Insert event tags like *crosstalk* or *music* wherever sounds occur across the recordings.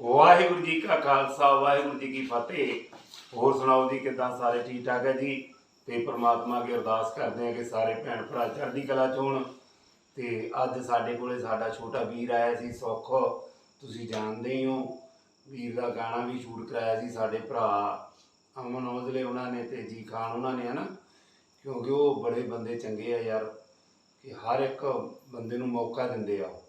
ਵਾਹਿਗੁਰੂ ਜੀ ਕਾ ਖਾਲਸਾ, ਵਾਹਿਗੁਰੂ ਜੀ ਕੀ ਫਤਿਹ। ਹੋਰ ਸੁਣਾਓ ਜੀ, ਕਿਦਾਂ ਸਾਰੇ ਠੀਕ ਠਾਕ ਹੈ ਜੀ? ਤੇ ਪ੍ਰਮਾਤਮਾ ਅੱਗੇ ਅਰਦਾਸ ਕਰਦੇ ਹਾਂ ਕਿ ਸਾਰੇ ਭੈਣ ਭਰਾ ਚੜ੍ਹਦੀ ਕਲਾ ਚ ਹੋਣ। ਤੇ ਅੱਜ ਸਾਡੇ ਕੋਲੇ ਸਾਡਾ ਛੋਟਾ ਵੀਰ ਆਇਆ ਸੀ, ਸੁੱਖ। ਤੁਸੀਂ ਜਾਣਦੇ ਹੀ ਹੋ, ਵੀਰ ਦਾ ਗਾਣਾ ਵੀ ਸ਼ੂਟ ਕਰਾਇਆ ਸੀ ਸਾਡੇ ਭਰਾ ਅਮਨ ਔਜਲੇ ਉਹਨਾਂ ਨੇ ਤੇ ਜੀ ਖਾਨ ਉਹਨਾਂ ਨੇ, ਹਨਾ? ਕਿਉਂਕਿ ਉਹ ਬੜੇ ਬੰਦੇ ਚੰਗੇ ਆ ਯਾਰ, ਕਿ ਹਰ ਇੱਕ ਬੰਦੇ ਨੂੰ ਮੌਕਾ ਦਿੰਦੇ ਆ ਉਹ।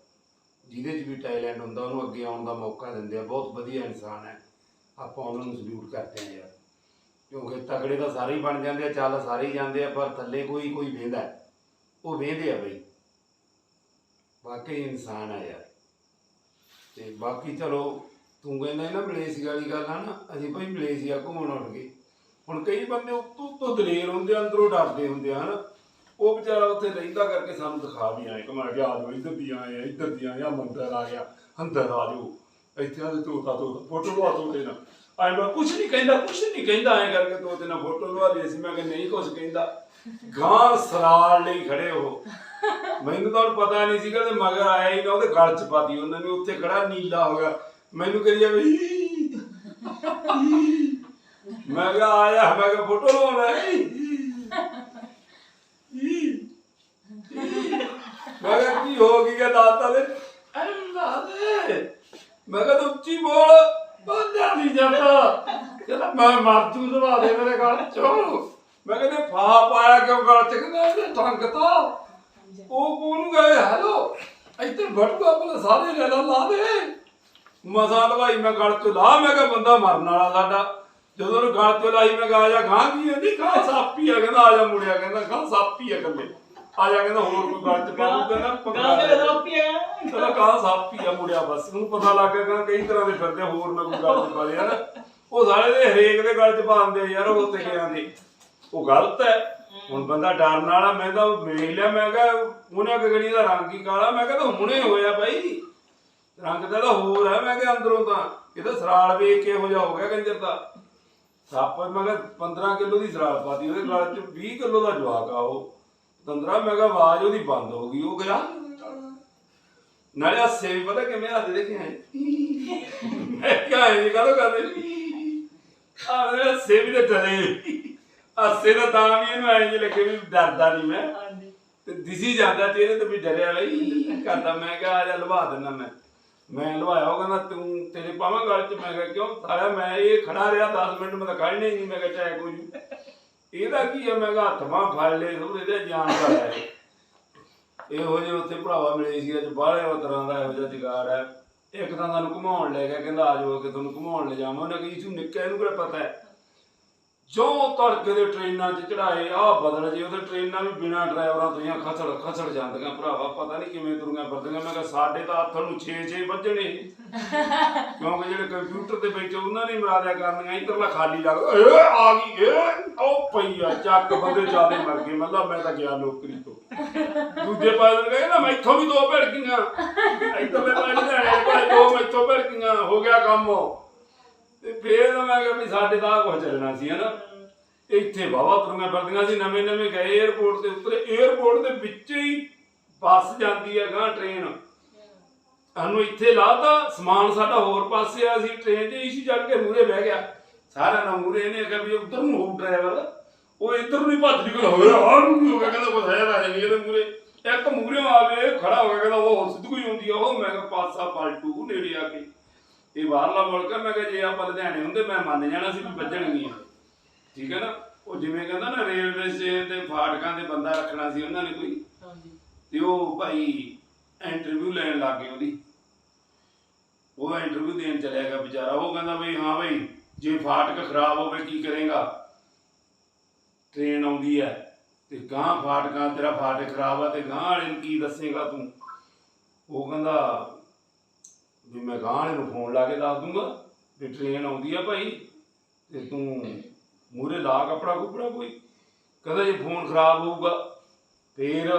ਜਿਹਦੇ 'ਚ ਵੀ ਟੈਲੈਂਟ ਹੁੰਦਾ, ਉਹਨੂੰ ਅੱਗੇ ਆਉਣ ਦਾ ਮੌਕਾ ਦਿੰਦੇ ਆ। ਬਹੁਤ ਵਧੀਆ ਇਨਸਾਨ ਹੈ। ਆਪਾਂ ਉਹਨਾਂ ਨੂੰ ਸਲੂਟ ਕਰਦੇ ਆ ਯਾਰ। ਕਿਉਂਕਿ ਤਗੜੇ ਤਾਂ ਸਾਰੇ ਹੀ ਬਣ ਜਾਂਦੇ ਆ, ਚੱਲ ਸਾਰੇ ਹੀ ਜਾਂਦੇ ਆ, ਪਰ ਥੱਲੇ ਕੋਈ ਕੋਈ ਵੇਂਦਾ ਉਹ ਵੇਂਦੇ ਆ ਬਈ। ਵਾਕਈ ਇਨਸਾਨ ਆ ਯਾਰ। ਤੇ ਬਾਕੀ ਚਲੋ, ਤੂੰ ਕਹਿੰਦਾ ਨਾ ਮਲੇਸ਼ੀਆ ਵਾਲੀ ਗੱਲ ਆ ਨਾ ਅਸੀਂ ਭਾਈ ਮਲੇਸ਼ੀਆ ਘੁੰਮਣ ਉੱਠ ਗਏ। ਹੁਣ ਕਈ ਬੰਦੇ ਉੱਤੋਂ ਉੱਤੋਂ ਦਲੇਰ ਹੁੰਦੇ ਆ, ਅੰਦਰੋਂ ਡਰਦੇ ਹੁੰਦੇ ਆ, ਹਨਾ? ਉਹ ਵਿਚਾਰਾ ਉੱਥੇ ਰਹਿੰਦਾ ਕਰਕੇ ਸਾਨੂੰ ਦਿਖਾ ਵੀ ਆਏ ਕਮਾ ਗਿਆ ਆ ਜਾਓ ਇੱਧਰ ਦੀ ਆਏ ਆ, ਇੱਧਰ ਦੀ ਆਏ ਆ, ਮੰਦਰ ਆ ਗਿਆ, ਅੰਦਰ ਆ ਜਾਓ। ਇੱਥੇ ਆ ਤੋਤਾ ਤੋਤਾ ਫੋਟੋ ਲਵਾ ਤੋਤੇ ਨਾ। ਆਏ ਮੈਂ ਕੁਛ ਨਹੀਂ ਕਹਿੰਦਾ, ਕੁਛ ਨਹੀਂ ਕਹਿੰਦਾ, ਐ ਕਰਕੇ ਤੋਤੇ ਨਾਲ ਫੋਟੋ ਲਵਾ ਲਈ ਸੀ, ਮੈਂ ਕਿ ਨਹੀਂ ਕੁਛ ਕਹਿੰਦਾ। ਗਾਂ ਸਰਾਲ ਲਈ ਖੜੇ ਉਹ। ਮੈਨੂੰ ਤਾਂ ਪਤਾ ਨਹੀਂ ਸੀਗਾ ਤੇ ਮਗਰ ਆਇਆ ਹੀ ਨਾ, ਉਹਦੇ ਗਲ ਚ ਪਾਤੀ ਉਹਨਾਂ ਨੇ ਉੱਥੇ ਖੜਾ ਨੀਲਾ ਹੋ ਗਿਆ। ਮੈਨੂੰ ਕਹੀ ਜਾਵੇ ਮੈਂ ਕਿਹਾ, ਆਇਆ। ਮੈਂ ਕਿਹਾ, ਫੋਟੋ ਲਵਾਉਣਾ ਹੈ ਮੈਂ ਕਿਹਾ ਕੀ ਹੋ ਗਿਆ ਦਾਤਾ ਦੇ ਅਰੇ ਮਾਦੇ ਮੈਂ ਕਿਹਾ ਤੂੰ ਉੱਚੀ ਬੋਲ। ਬੰਦਿਆ ਨਹੀਂ ਜਾਂਦਾ। ਕਹਿੰਦਾ ਮੈਂ ਮਰ ਜੂ ਦਵਾ ਦੇ ਮੇਰੇ ਗਲ ਚੋਂ। ਮੈਂ ਕਹਿੰਦਾ ਫਾ ਪਾਇਆ ਕਿਉਂ ਗਲ ਚ? ਕਹਿੰਦਾ ਇਹਦੇ ਟੰਗ ਤਾ। ਉਹ ਕੋਨੂੰ ਗਏ ਹੈਲੋ ਇੱਧਰ ਭਟਕਾ ਆਪਣਾ ਸਾਰੇ ਲੈ ਲਾ ਲਾ ਦੇ। ਮਸਾ ਲਵਾਈ ਮੈਂ ਗਲ ਤੋਂ ਲਾ। ਮੈਂ ਕਿਹਾ ਬੰਦਾ ਮਰਨ ਵਾਲਾ ਸਾਡਾ। ਜਦੋਂ ਉਹਨੂੰ ਗਲ ਤੋਂ ਲਾਈ ਮੈਂ ਕਿਹਾ ਆ ਜਾ ਗਾਂ ਕੀ ਹੈ? ਗਾਂ ਸਾਪੀ ਆ। ਕਹਿੰਦਾ ਆ ਜਾ ਮੁੜਿਆ ਕਹਿੰਦਾ ਗਾਂ ਸਾਪੀ ਆ ਕੱਲੇ ਆ ਜਾ ਕਹਿੰਦਾ ਹੋਰ ਕੋਈ ਗਲ ਚ ਪਾਉ ਕਹਿੰਦਾ ਪਕੜਾ ਦੇ। ਕਹਿੰਦਾ ਕਾਂ ਸਾਪੀ ਆ ਮੁੜਿਆ ਬਸ ਉਹਨੂੰ ਪਤਾ ਲੱਗ ਗਿਆ ਕਿ ਕਈ ਤਰ੍ਹਾਂ ਦੇ ਫਿਰਦੇ ਆ, ਹੋਰ ਨਾ ਕੋਈ ਗੱਲ ਚ ਪਾ ਲਿਆ ਨਾ ਉਹ ਸਾਰੇ ਦੇ ਹਰੇਕ ਦੇ ਗੱਲ ਚ ਪਾ ਦਿੰਦੇ ਆ ਯਾਰ ਉਹ ਉੱਤੇ ਗਿਆ ਦੇ ਉਹ ਗਲਤ ਹੈ। ਹੁਣ ਬੰਦਾ ਡਰਨ ਵਾਲਾ ਮੈਂ ਤਾਂ ਵੇਖ ਲਿਆ ਮੈਂ ਕਿਹਾ ਉਹਨੇ ਗਗੜੀ ਦਾ ਰੰਗ ਹੀ ਕਾਲਾ ਮੈਂ ਕਿਹਾ ਤਾਂ ਹੁਣੇ ਹੋਇਆ ਬਾਈ। ਰੰਗ ਤਾਂ ਇਹਦਾ ਹੋਰ ਹੈ ਮੈਂ ਕਿਹਾ ਅੰਦਰੋਂ ਤਾਂ। ਇਹ ਤਾਂ ਸਰਾਲ ਵੇਖ ਕੇ ਹੋ ਜਾ ਹੋ ਗਿਆ ਕੰਜਰ ਦਾ ਸੱਪ ਮੈਂ ਕਿਹਾ 15 ਕਿਲੋ ਦੀ ਸਰਾਲ ਪਾਤੀ ਉਹਦੇ ਗਲ ਚ 20 ਕਿਲੋ ਦਾ ਜਵਾਕ ਆ ਉਹ। ਤੰਦਰਾ ਮੈਂ ਕਿਹਾ ਆਵਾਜ਼ ਉਹਦੀ ਬੰਦ ਹੋ ਗਈ ਉਹ ਗਿਆ। ਨਾਲੇ ਹਾਸੇ ਵੀ ਪਤਾ ਕਿਵੇਂ ਹੱਥ ਦੇਖੇ ਆਏ। ਮੈਂ ਕਿਹਾ ਇਹ ਕਦੋਂ ਕਰਦੇ ਆ ਮੇਰੇ ਹਾਸੇ ਵੀ ਤੇ ਡਰੇ। ਹਾਸੇ ਦਾ ਤਾਂ ਵੀ ਇਹਨੂੰ ਐਂ ਜਿਹਾ ਲੱਗੇ ਵੀ ਡਰਦਾ ਨਹੀਂ ਮੈਂ। ਤੇ ਦਿਸੀ ਜਾਂਦਾ ਤੇ ਇਹਨੇ ਤੇ ਵੀ ਡਰਿਆ ਬਈ ਕਰਦਾ? ਮੈਂ ਕਿਹਾ ਆ ਜਾ ਲਵਾ ਦਿੰਦਾ ਮੈਂ। ਮੈਂ ਲਵਾਇਆ ਉਹ ਕਹਿੰਦਾ ਤੂੰ ਤੇਰੇ ਪਾਵਾਂ ਗੱਲ ਚ? ਮੈਂ ਕਿਹਾ ਕਿਉਂ? ਸਾਰਾ ਮੈਂ ਇਹ ਖੜਾ ਰਿਹਾ 10 ਮਿੰਟ ਮੈਂ ਤਾਂ ਖੜਨੇ ਹੀ ਨਹੀਂ ਮੈਂ ਕਿਹਾ ਟੈਕ ਹੋ ਜੂ ਇਹਦਾ ਕੀ ਹੈ ਮੈਂ ਕਿਹਾ ਹੱਥ ਬਾਂਹ ਫੜ ਲਏ ਸਭ ਇਹਦੇ ਜਾਨ ਦਾ ਹੈ। ਇਹੋ ਜਿਹੇ ਉੱਥੇ ਭਰਾਵਾ ਮਿਲੇ ਸੀ, ਅੱਜ ਬਾਹਲੇ ਤਰ੍ਹਾਂ ਦਾ ਇਹੋ ਜਿਹਾ ਜਗਾੜ ਹੈ। ਇੱਕ ਤਾਂ ਤੁਹਾਨੂੰ ਘੁਮਾਉਣ ਲੈ ਗਿਆ, ਕਹਿੰਦਾ ਆ ਜਾਓ ਕਿ ਤੁਹਾਨੂੰ ਘੁਮਾਉਣ ਲੈ ਜਾਵਾਂ। ਉਹਨੇ ਕਹੀ ਤੂੰ ਨਿੱਕਾ, ਇਹਨੂੰ ਕਿਹੜਾ ਪਤਾ ਹੈ? ਜੋ ਤੜਕੇ ਦੇ ਟ੍ਰੇਨਾਂ 'ਚ ਚੜਾਏ ਆ ਬਦਲ ਜੇ ਉਹਦੇ ਟ੍ਰੇਨਾਂ ਵੀ ਬਿਨਾਂ ਡਰਾਈਵਰਾਂ ਤੋਂ ਜਾਂ ਖਚੜ ਖਚੜ ਜਾਂਦੀਆਂ ਭਰਾਵਾ ਪਤਾ ਨਹੀਂ ਕਿਵੇਂ ਤੁਰੀਆਂ ਫਿਰਦੀਆਂ। ਮੈਂ ਕਿਹਾ ਸਾਡੇ ਤਾਂ ਹੱਥ ਨੂੰ 6-6 ਵੱਜਣੇ। *laughs* ਕਿਉਂਕਿ ਜਿਹੜੇ ਕੰਪਿਊਟਰ ਤੇ ਬੈਠੇ ਉਹਨਾਂ ਨੇ ਮਰਾਦਿਆ ਕਰਨੀਆਂ ਇਧਰਲਾ ਖਾਲੀ ਲੱਗ ਏ ਆ ਗਈ ਏ ਉਹ ਪਈ ਆ ਚੱਕ ਬੰਦੇ ਜਿਆਦੇ ਮਰ ਗਏ। ਮਤਲਬ ਮੈਂ ਤਾਂ ਗਿਆ ਨੌਕਰੀ ਤੋਂ। ਦੂਜੇ ਪਾਸੇ ਨੂੰ ਕਹਿੰਦਾ ਮੈਥੋਂ ਵੀ ਦੋ ਭੜ ਗਈਆਂ ਇਧਰਲੇ ਪਾਸੇ ਲੈਣੇ ਕੋਲੇ ਦੋ ਮੈਥੋਂ ਭੜ ਗਈਆਂ ਹੋ ਗਿਆ ਕੰਮ। ਤੇ ਫੇਰ ਮੈਂ ਕਿਹਾ ਵੀ ਸਾਡੇ ਤਾਂ ਕੁਝ ਚੱਲਣਾ ਸੀ, ਹਨਾ? ਇੱਥੇ ਬਾਵਾ ਤੁਰੀਆਂ ਫਿਰਦੀਆਂ ਸੀ, ਨਵੇਂ ਨਵੇਂ ਗਏ 에어ਪੋਰਟ ਤੇ, ਉਤਰੇ 에어ਪੋਰਟ ਦੇ ਵਿੱਚ ਹੀ ਬੱਸ ਜਾਂਦੀ ਹੈ ਗਾਂ ਟ੍ਰੇਨ ਸਾਨੂੰ ਇੱਥੇ ਲਾਤਾ, ਸਮਾਨ ਸਾਡਾ ਹੋਰ ਪਾਸੇ ਆ ਸੀ ਟ੍ਰੇਨ 'ਚ ਇਸ਼ੀ ਚੱਲ ਕੇ ਮੂਰੇ ਬਹਿ ਗਿਆ। ਸਾਰਾ ਨਾ ਮੂਰੇ ਇਹਨੇ ਕਿਹਾ ਵੀ ਉਧਰ ਨੂੰ ਹੋਊ ਡਰਾਈਵਰ ਉਹ ਇੱਧਰ ਨੂੰ ਭੱਜ ਨਿਕਲ ਹੋਇਆ ਆ ਨੂੰ ਹੋ ਗਿਆ, ਕਹਿੰਦਾ ਕੁਝ ਹੈ ਤਾਂ ਨਹੀਂ ਮੂਰੇ ਇੱਕ ਮੂਰੇ ਆਵੇ ਖੜਾ ਹੋ ਗਿਆ, ਕਹਿੰਦਾ ਉਹ ਸਿੱਧੂ ਹੀ ਹੁੰਦੀ ਆ, ਉਹ ਮੈਂ ਕਿਹਾ ਪਾਸਾ ਪਲਟੂ ਨੇੜੇ ਆ ਕੇ। ਇਹ ਬਾਹਰਲਾ ਮੁਲਕ ਹੈ ਮੈਂ ਕਿਹਾ ਜੇ ਆਪਾਂ ਲੁਧਿਆਣੇ ਹੁੰਦੇ ਮੈਂ ਮੰਨ ਜਾਣਾ ਸੀ ਵੀ ਵੱਜਣਗੀਆਂ। ਠੀਕ ਹੈ ਨਾ? ਉਹ ਜਿਵੇਂ ਕਹਿੰਦਾ ਨਾ ਰੇਲਵੇ ਸਟੇਸ਼ਨ ਤੇ ਫਾਟਕਾਂ ਤੇ ਬੰਦਾ ਰੱਖਣਾ ਸੀ ਉਹਨਾਂ ਨੇ ਕੋਈ। ਤੇ ਉਹ ਭਾਈ ਇੰਟਰਵਿਊ ਲੈਣ ਲੱਗ ਗਏ ਉਹਦੀ। ਉਹ ਇੰਟਰਵਿਊ ਦੇਣ ਚਲਿਆ ਗਿਆ ਵਿਚਾਰਾ। ਉਹ ਕਹਿੰਦਾ ਬਈ ਹਾਂ ਬਈ ਜੇ ਫਾਟਕ ਖਰਾਬ ਹੋਵੇ ਕੀ ਕਰੇਗਾ? ਟ੍ਰੇਨ ਆਉਂਦੀ ਹੈ ਤੇ ਗਾਂ ਫਾਟਕਾਂ ਤੇਰਾ ਫਾਟਕ ਖਰਾਬ ਆ ਤੇ ਗਾਂ ਵਾਲੇ ਨੂੰ ਕੀ ਦੱਸੇਗਾ ਤੂੰ? ਉਹ ਕਹਿੰਦਾ ਵੀ ਮੈਂ ਗਾਂ ਵਾਲੇ ਨੂੰ ਫੋਨ ਲਾ ਕੇ ਦੱਸ ਦੂੰਗਾ ਵੀ ਟ੍ਰੇਨ ਆਉਂਦੀ ਆ ਭਾਈ ਤੇ ਤੂੰ ਮੂਰੇ ਲਾ ਕੱਪੜਾ ਕੁਪੜਾ ਕੋਈ। ਕਹਿੰਦਾ ਜੇ ਫੋਨ ਖਰਾਬ ਹੋਊਗਾ, ਫੇਰ,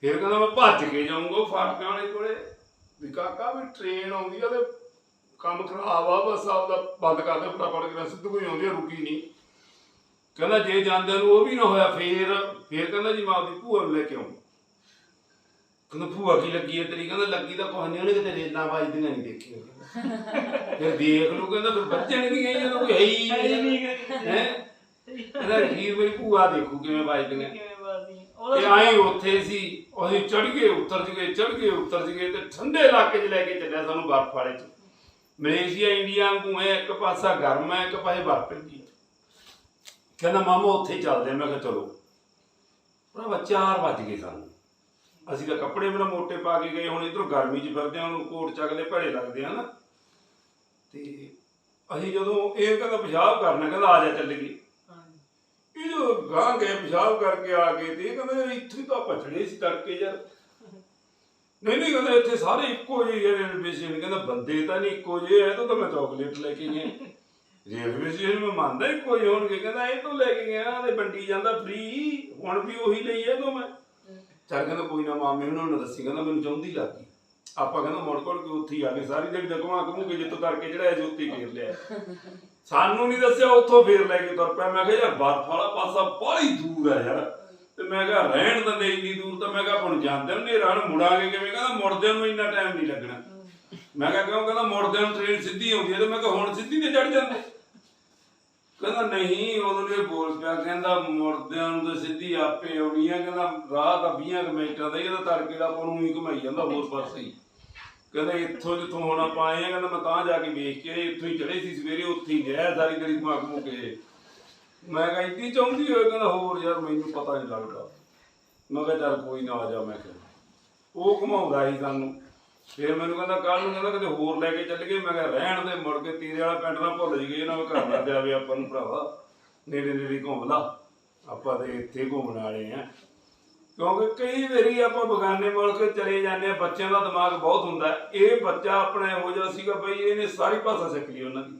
ਫਿਰ ਕਹਿੰਦਾ ਮੈਂ ਭੱਜ ਕੇ ਜਾਊਂਗਾ ਫਾਟਕਾਂ ਵਾਲੇ ਕੋਲੇ। ਵੀ ਕਾਕਾ ਵੀ ਟ੍ਰੇਨ ਆਉਂਦੀ ਆ ਤੇ ਕੰਮ ਖਰਾਬ ਆ, ਬਸ ਆਪਦਾ ਬੰਦ ਕਰ ਦੇ ਫਟਾਫਟ ਕਿ ਸਿੱਧੂ ਕੋਈ ਆਉਂਦੀ ਆ, ਰੁਕੀ ਨਹੀਂ। ਕਹਿੰਦਾ ਜੇ ਜਾਂਦੇ ਨੂੰ ਉਹ ਵੀ ਨਾ ਹੋਇਆ, ਫੇਰ ਫੇਰ ਕਹਿੰਦਾ ਜੀ ਮੈਂ ਆਪਦੀ ਭੂਆ ਨੂੰ ਲੈ ਕੇ ਆਉਂ ਕਹਿੰਦਾ ਭੂਆ ਕੀ ਲੱਗੀ ਹੈ ਤੇਰੀ? ਕਹਿੰਦਾ ਲੱਗੀ ਤਾਂ ਕੁਛ ਨਹੀਂ ਉਹਨੇ ਕਿਤੇ ਰੇਲਾਂ ਵੱਜਦੀਆਂ ਨਹੀਂ ਦੇਖੀਆਂ। ਫਿਰ ਦੇਖ ਲੂ ਕਹਿੰਦਾ ਫਿਰ ਵੱਜਣਗੀਆਂ ਜਦੋਂ ਕੋਈ ਹੈ ਹੀ ਨਹੀਂ ਹੈ? ਇਹਦਾ ਕੀ ਮੇਰੀ ਭੂਆ ਦੇਖੂ ਕਿਵੇਂ ਵੱਜਦੀਆਂ। ਤੇ ਆਏ ਉੱਥੇ ਸੀ ਅਸੀਂ ਚੜ ਗਏ ਉਤਰ ਗਏ ਚੜ ਗਏ ਉਤਰ ਗਏ ਤੇ ਠੰਡੇ ਇਲਾਕੇ 'ਚ ਲੈ ਕੇ ਚੱਲਿਆ ਸਾਨੂੰ ਬਰਫ਼ ਵਾਲੇ 'ਚ। ਮਲੇਸ਼ੀਆ ਇੰਡੀਆ ਵਾਂਗੂ ਹੈ ਇੱਕ ਪਾਸਾ ਗਰਮ ਹੈ ਇੱਕ ਪਾਸੇ ਬਰਫ਼ ਪੈਂਦੀ ਕਹਿੰਦਾ ਮਾਮਾ ਉੱਥੇ ਚੱਲਦੇ। ਮੈਂ ਕਿਹਾ ਚਲੋ। ਭਰਾਵਾ 4 ਵੱਜ ਗਏ ਸਾਨੂੰ। ਅਸੀਂ ਤਾਂ ਕੱਪੜੇ ਬਣਾ ਮੋਟੇ ਪਾ ਕੇ ਗਏ ਹੁਣ ਇਧਰੋਂ ਗਰਮੀ 'ਚ ਫਿਰਦੇ ਹਾਂ ਹੁਣ ਕੋਟ ਚੱਕਦੇ ਭੜੇ ਲੱਗਦੇ ਹਨ। ਤੇ ਅਸੀਂ ਜਦੋਂ ਇਹ ਕਹਿੰਦਾ ਪਿਸ਼ਾਬ ਕਰਨਾ ਕਹਿੰਦਾ ਆ ਜਾ ਚੱਲੀਏ ਇਹ ਜੋ ਗਾਂ ਗਏ ਪਿਸ਼ਾਬ ਕਰਕੇ ਆ ਗਏ ਤੇ ਇਹ ਕਹਿੰਦਾ ਇੱਥੇ ਤਾਂ ਪਛੜੇ ਸੀ ਤੜਕੇ ਯਾਰ। ਨਹੀਂ ਨਹੀਂ ਕਹਿੰਦਾ ਇੱਥੇ ਸਾਰੇ ਇੱਕੋ ਜਿਹੇ ਰੇਲਵੇ ਸਟੇਸ਼ਨ ਕਹਿੰਦਾ ਬੰਦੇ ਤਾਂ ਨਹੀਂ ਇੱਕੋ ਜਿਹੇ ਐ ਤਾਂ ਮੈਂ ਚਾਕਲੇਟ ਲੈ ਕੇ ਗਿਆ। ਰੇਲਵੇ ਸਟੇਸ਼ਨ ਮੈਂ ਮੰਨਦਾ ਇੱਕੋ ਜਿਹੇ ਹੋਣਗੇ ਕਹਿੰਦਾ ਇਹ ਤੋਂ ਲੈ ਕੇ ਗਿਆ ਤੇ ਵੰਡੀ ਜਾਂਦਾ ਫ੍ਰੀ ਹੁਣ ਵੀ ਉਹੀ ਲਈ ਐ ਤੋਂ ਮੈਂ। ਚੱਲ ਕਹਿੰਦਾ ਕੋਈ ਨਾ ਮਾਮੇ ਉਹਨਾਂ ਨੂੰ ਦੱਸੀ, ਕਹਿੰਦਾ ਮੈਨੂੰ ਚਾਹੁੰਦੀ ਲੱਗ। ਆਪਾਂ ਕਹਿੰਦਾ ਮੁੜ ਕੋਲ ਕੇ ਉੱਥੇ ਹੀ ਆ ਗਏ, ਸਾਰੀ ਦਿਨ ਜਗਵਾ ਕਮੂ ਜਿੱਤੋਂ ਤੜਕੇ ਚੜਾਇਆ ਜੋਤੀ ਫੇਰ ਲਿਆ। ਸਾਨੂੰ ਨਹੀਂ ਦੱਸਿਆ ਉੱਥੋਂ ਫੇਰ ਲੈ ਕੇ ਤੁਰ ਪਿਆ। ਮੈਂ ਕਿਹਾ ਯਾਰ ਬਰਫ ਵਾਲਾ ਪਾਸਾ ਬੜੀ ਦੂਰ ਆ ਯਾਰ। ਤੇ ਮੈਂ ਕਿਹਾ ਰਹਿਣ ਦਿੰਦੇ ਇੰਨੀ ਦੂਰ, ਤਾਂ ਮੈਂ ਕਿਹਾ ਆਪਾਂ ਨੂੰ ਜਾਂਦੇ ਨੇ ਨੂੰ ਮੁੜਾਂਗੇ ਕਿਵੇਂ? ਕਹਿੰਦਾ ਮੁੜਦੇ ਨੂੰ ਇੰਨਾ ਟਾਈਮ ਨਹੀਂ ਲੱਗਣਾ। ਮੈਂ ਕਿਹਾ ਕਿਉਂ? ਕਹਿੰਦਾ ਮੁੜਦੇ ਨੂੰ ਟ੍ਰੇਨ ਸਿੱਧੀ ਆਉਂਦੀ ਹੈ ਤੇ ਮੈਂ ਕਿਹਾ ਹੁਣ ਸਿੱਧੀ ਤੇ ਚੜ ਜਾਂਦੇ। ਕਹਿੰਦਾ ਨਹੀਂ ਉਦੋਂ ਇਹ ਬੋਲ ਪਿਆ ਕਹਿੰਦਾ ਮੁੜਦਿਆਂ ਨੂੰ ਤਾਂ ਸਿੱਧੀ ਆਪੇ ਆਉਣੀ ਆ ਕਹਿੰਦਾ ਰਾਹ ਤਾਂ 20 ਕੁ ਦਾ ਹੀ ਇਹਦਾ ਤੜਕੇ ਦਾ ਆਪਾਂ ਨੂੰ ਹੀ ਘੁਮਾਈ ਜਾਂਦਾ ਹੋਰ ਪਾਸੇ ਹੀ। ਕਹਿੰਦਾ ਇੱਥੋਂ ਜਿੱਥੋਂ ਹੁਣ ਆਪਾਂ ਆਏ ਆ ਕਹਿੰਦਾ ਮੈਂ ਤਾਂ ਜਾ ਕੇ ਵੇਖ ਕੇ ਆਇਆ, ਇੱਥੋਂ ਹੀ ਚੜੇ ਸੀ ਸਵੇਰੇ ਉੱਥੇ ਹੀ ਗਿਆ ਸਾਰੀ ਗਲੀ ਘੁਮਾ ਘੁਮੂ ਕੇ। ਮੈਂ ਕਿਹਾ ਇੱਡੀ ਚਾਹੁੰਦੀ ਹੋਏ? ਕਹਿੰਦਾ ਹੋਰ ਯਾਰ ਮੈਨੂੰ ਪਤਾ ਨਹੀਂ ਲੱਗਦਾ। ਮੈਂ ਕਿਹਾ ਚੱਲ ਕੋਈ ਨਾ ਆ ਜਾ ਮੈਂ ਕਿਹਾ। ਉਹ ਘੁਮਾਉਂਦਾ ਸੀ ਸਾਨੂੰ। ਫਿਰ ਮੈਨੂੰ ਕਹਿੰਦਾ ਕੱਲ ਨੂੰ ਕਹਿੰਦਾ ਕਿਤੇ ਹੋਰ ਲੈ ਕੇ ਚੱਲ ਗਏ। ਮੈਂ ਕਿਹਾ, ਰਹਿਣ ਦੇ, ਮੁੜ ਕੇ ਤੀਰੇ ਵਾਲਾ ਪਿੰਡ ਨਾ ਭੁੱਲ ਜੀਏ ਇਹਨਾਂ ਨੂੰ ਘਰ ਨਾ ਜਾਵੇ ਆਪਾਂ ਨੂੰ ਭਰਾਵਾ। ਨੇੜੇ ਨੇੜੇ ਘੁੰਮ ਲਾ ਆਪਾਂ ਤੇ ਇੱਥੇ ਘੁੰਮਣ ਵਾਲੇ ਆ। ਕਿਉਂਕਿ ਕਈ ਵਾਰੀ ਆਪਾਂ ਬਗਾਨੇ ਮੁਲਕ ਚਲੇ ਜਾਂਦੇ ਆ, ਬੱਚਿਆਂ ਦਾ ਦਿਮਾਗ ਬਹੁਤ ਹੁੰਦਾ ਇਹ ਬੱਚਾ ਆਪਣਾ ਇਹੋ ਜਿਹਾ ਸੀਗਾ ਬਈ, ਇਹਨੇ ਸਾਰੀ ਭਾਸ਼ਾ ਸਿੱਖ ਲਈ ਉਹਨਾਂ ਦੀ।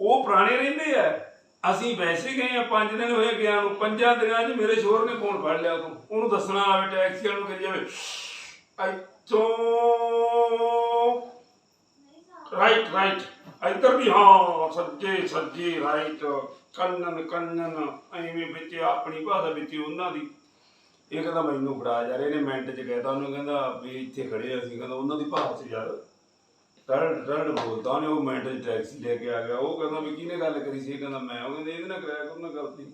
ਉਹ ਪੁਰਾਣੇ ਰਹਿੰਦੇ ਆ। ਅਸੀਂ ਵੈਸੇ ਗਏ ਆ 5 ਦਿਨ ਹੋਏ ਗਿਆ ਨੂੰ, ਪੰਜਾਂ ਦਿਨਾਂ 'ਚ ਮੇਰੇ ਸ਼ੋਰ ਨੇ ਫੋਨ ਫੜ ਲਿਆ ਤੂੰ ਉਹਨੂੰ ਦੱਸਣਾ ਆਵੇ ਟੈਕਸੀ ਵਾਲੇ ਨੂੰ ਕਰੀ ਜਾਵੇ ਇੱਥੋਂ। ਰਾਈਟ ਰਾਈਟ ਇੱਧਰ ਵੀ ਹਾਂ, ਸੱਜੇ ਸੱਜੇ ਰਾਈਟ ਕੰਨਨ ਕੰਨਨ, ਐਵੇਂ ਵਿੱਚ ਆਪਣੀ ਭਾਸ਼ਾ ਵਿੱਚ ਉਹਨਾਂ ਦੀ। ਇਹ ਕਹਿੰਦਾ ਮੈਨੂੰ ਫੜਾ ਯਾਰ ਇਹਨੇ ਮਿੰਟ ਚ ਕਹਿਤਾ ਉਹਨੂੰ, ਕਹਿੰਦਾ ਵੀ ਇੱਥੇ ਖੜੇ ਅਸੀਂ, ਕਹਿੰਦਾ ਉਹਨਾਂ ਦੀ ਭਾਸ਼ਾ ਚ ਯਾਰ। ਟੜ ਟੜ ਬੋਲਦਾ ਉਹਨੇ, ਉਹ ਮਿੰਟ ਚ ਟੈਕਸੀ ਲੈ ਕੇ ਆ ਗਿਆ। ਉਹ ਕਹਿੰਦਾ ਵੀ ਕਿਹਨੇ ਗੱਲ ਕਰੀ ਸੀ? ਇਹ ਕਹਿੰਦਾ ਮੈਂ, ਉਹ ਕਹਿੰਦੇ ਇਹਦੇ ਨਾਲ ਕਰਾਇਆ ਕਰੋ ਨਾ ਗਲਤੀ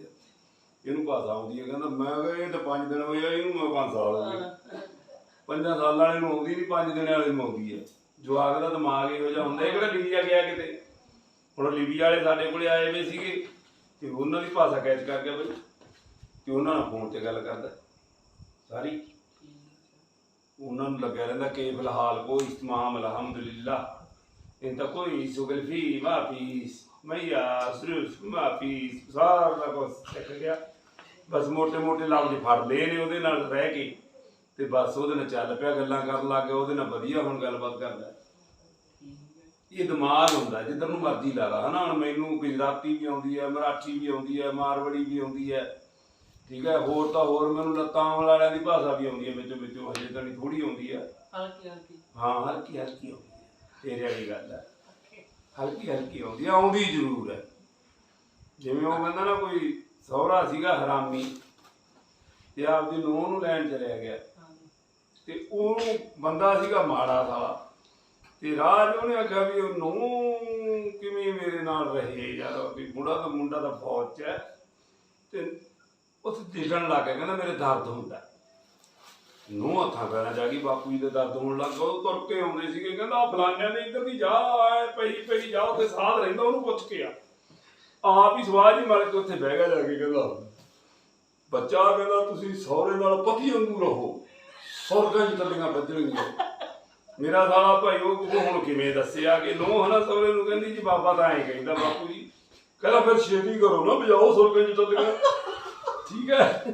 ਇਹਨੂੰ ਭਾਸ਼ਾ ਆਉਂਦੀ ਹੈ ਕਹਿੰਦਾ ਮੈਂ ਕਿਹਾ ਇਹ ਤਾਂ 5 ਦਿਨ ਹੋਏ ਇਹਨੂੰ ਮੈਂ 5 ਸਾਲ ਹੋ ਗਏ। ਪੰਜਾਂ ਸਾਲਾਂ ਵਾਲੇ ਨੂੰ ਆਉਂਦੀ ਨਹੀਂ ਪੰਜ ਦਿਨਾਂ ਵਾਲੇ ਨੂੰ ਆਉਂਦੀ ਆ। ਜਵਾਕ ਦਾ ਦਿਮਾਗ ਇਹੋ ਜਿਹਾ ਹੁੰਦਾ, ਇਹ ਕਿਹੜਾ ਲੀਬੀਆ ਗਿਆ ਕਿਤੇ? ਹੁਣ ਲੀਬੀਆ ਵਾਲੇ ਸਾਡੇ ਕੋਲੇ ਆਏ ਵੇ ਸੀਗੇ, ਤੇ ਉਹਨਾਂ ਦੀ ਭਾਸ਼ਾ ਕੈਚ ਕਰ ਗਿਆ ਬਈ ਕਿ ਉਹਨਾਂ ਨਾਲ ਫੋਨ ਤੇ ਗੱਲ ਕਰਦਾ। ਸਾਰੀ। ਉਹਨਾਂ ਨੂੰ ਲੱਗਿਆ ਰਹਿੰਦਾ ਕਿ ਫਿਲਹਾਲ ਕੋਈ ਇਸਤਮਾਮ ਅਲਹਮਦੁਲਿਲਾ ਇੰਤਾ ਕੋਈ ਸੁਗਲ ਫੀ ਮਾਫੀ ਮਈਆ ਸਿਰਫ ਮਾਫੀ ਸਾਰਾ ਕੁਝ ਸਿੱਖ ਗਿਆ। ਬਸ ਮੋਟੇ ਮੋਟੇ ਲਫ਼ਜ਼ ਫੜ ਲਏ ਨੇ ਉਹਦੇ ਨਾਲ ਰਹਿ ਕੇ। ਤੇ ਬਸ ਉਹਦੇ ਨਾਲ ਚੱਲ ਪਿਆ ਗੱਲਾਂ ਕਰਨ ਲੱਗ ਗਿਆ ਉਹਦੇ ਨਾਲ ਵਧੀਆ ਹੁਣ ਗੱਲਬਾਤ ਕਰਦਾ। ਇਹ ਦਿਮਾਗ ਹੁੰਦਾ ਜਿੱਧਰ ਨੂੰ ਮਰਜ਼ੀ ਲਾ ਲਾ ਹਨਾ? ਹੁਣ ਮੈਨੂੰ ਗੁਜਰਾਤੀ ਵੀ ਆਉਂਦੀ ਹੈ ਮਰਾਠੀ ਵੀ ਆਉਂਦੀ ਹੈ ਮਾਰਵੜੀ ਵੀ ਆਉਂਦੀ ਹੈ ਠੀਕ ਹੈ? ਹੋਰ ਤਾਂ ਹੋਰ ਮੈਨੂੰ ਲੱਤਾਂ ਵਾਲਿਆਂ ਦੀ ਭਾਸ਼ਾ ਵੀ ਆਉਂਦੀ ਹੈ ਵਿੱਚੋਂ ਵਿੱਚੋਂ ਹਜੇ ਤਾਂ ਨਹੀਂ ਥੋੜੀ ਆਉਂਦੀ ਹੈ ਹਲਕੀ ਹਲਕੀ। ਹਾਂ ਹਲਕੀ ਹਲਕੀ ਆਉਂਦੀ ਹੈ ਤੇਰੇ ਵਾਲੀ ਗੱਲ ਹੈ। ਹਲਕੀ ਹਲਕੀ ਆਉਂਦੀ ਹੈ ਆਉਂਦੀ ਜ਼ਰੂਰ ਹੈ। ਜਿਵੇਂ ਉਹ ਕਹਿੰਦਾ ਨਾ ਕੋਈ ਸਹੁਰਾ ਸੀਗਾ ਹਰਾਮੀ ਤੇ ਆਪਦੀ ਨੂੰਹ ਨੂੰ ਲੈਣ ਚਲਿਆ ਗਿਆ। ਤੇ ਉਹ ਬੰਦਾ ਸੀਗਾ ਮਾੜਾ ਸਾਲਾ। ਤੇ ਰਾਜ ਉਹਨੇ ਆਖਿਆ ਵੀ ਉਹ ਨੂੰ ਕਿਵੇਂ ਮੇਰੇ ਨਾਲ ਰਹੇ ਯਾਰ, ਵੀ ਮੁੰਡਾ ਤਾਂ ਮੁੰਡਾ ਤਾਂ ਫੌਜ 'ਚ ਹੈ। ਤੇ ਉੱਥੇ ਦੇਖਣ ਲੱਗ ਗਿਆ, ਕਹਿੰਦਾ ਮੇਰੇ ਦਰਦ ਹੁੰਦਾ ਨੂੰ ਹੱਥਾਂ ਪੈਰਾਂ ਜਾ ਗਈ, ਬਾਪੂ ਜੀ ਦੇ ਦਰਦ ਹੋਣ ਲੱਗ ਗਿਆ ਉਹ ਤੁਰ ਕੇ ਆਉਂਦੇ ਸੀਗੇ, ਕਹਿੰਦਾ ਆਹ ਫਲਾਨਿਆਂ ਇੱਧਰ ਦੀ ਜਾ, ਆਏ ਪਈ ਪਈ, ਜਾ, ਉੱਥੇ ਸਾਧ ਰਹਿੰਦਾ, ਉਹਨੂੰ ਪੁੱਛ ਕੇ ਆ। ਆਪ ਹੀ ਸਵਾਜ ਹੀ ਮਲ ਕੇ ਉੱਥੇ ਬਹਿ ਗਿਆ ਜਾ ਕੇ, ਕਹਿੰਦਾ, ਬੱਚਾ ਕਹਿੰਦਾ, ਤੁਸੀਂ ਸਹੁਰੇ ਨਾਲ ਪਤੀ ਵਾਂਗੂ ਰਹੋ। ਸੁਰਗਾਂ 'ਚ ਤਲੀਆਂ ਵੱਜਣਗੀਆਂ। ਮੇਰਾ ਸਾਲਾ ਭਾਈ, ਉਹ ਉਹ ਹੁਣ ਕਿਵੇਂ ਦੱਸਿਆ ਕਿ ਨੋ ਹਨਾ ਸਹੁਰੇ ਨੂੰ ਕਹਿੰਦੀ ਜੀ, ਬਾਬਾ ਤਾਂ ਐਂ ਕਹਿੰਦਾ ਬਾਪੂ ਜੀ। ਕਹਿੰਦਾ ਫਿਰ ਛੇਤੀ ਕਰੋ ਨਾ ਵਜਾਓ ਸੁਰਗਾਂ 'ਚ ਤਲੀਆਂ। ਠੀਕ ਹੈ?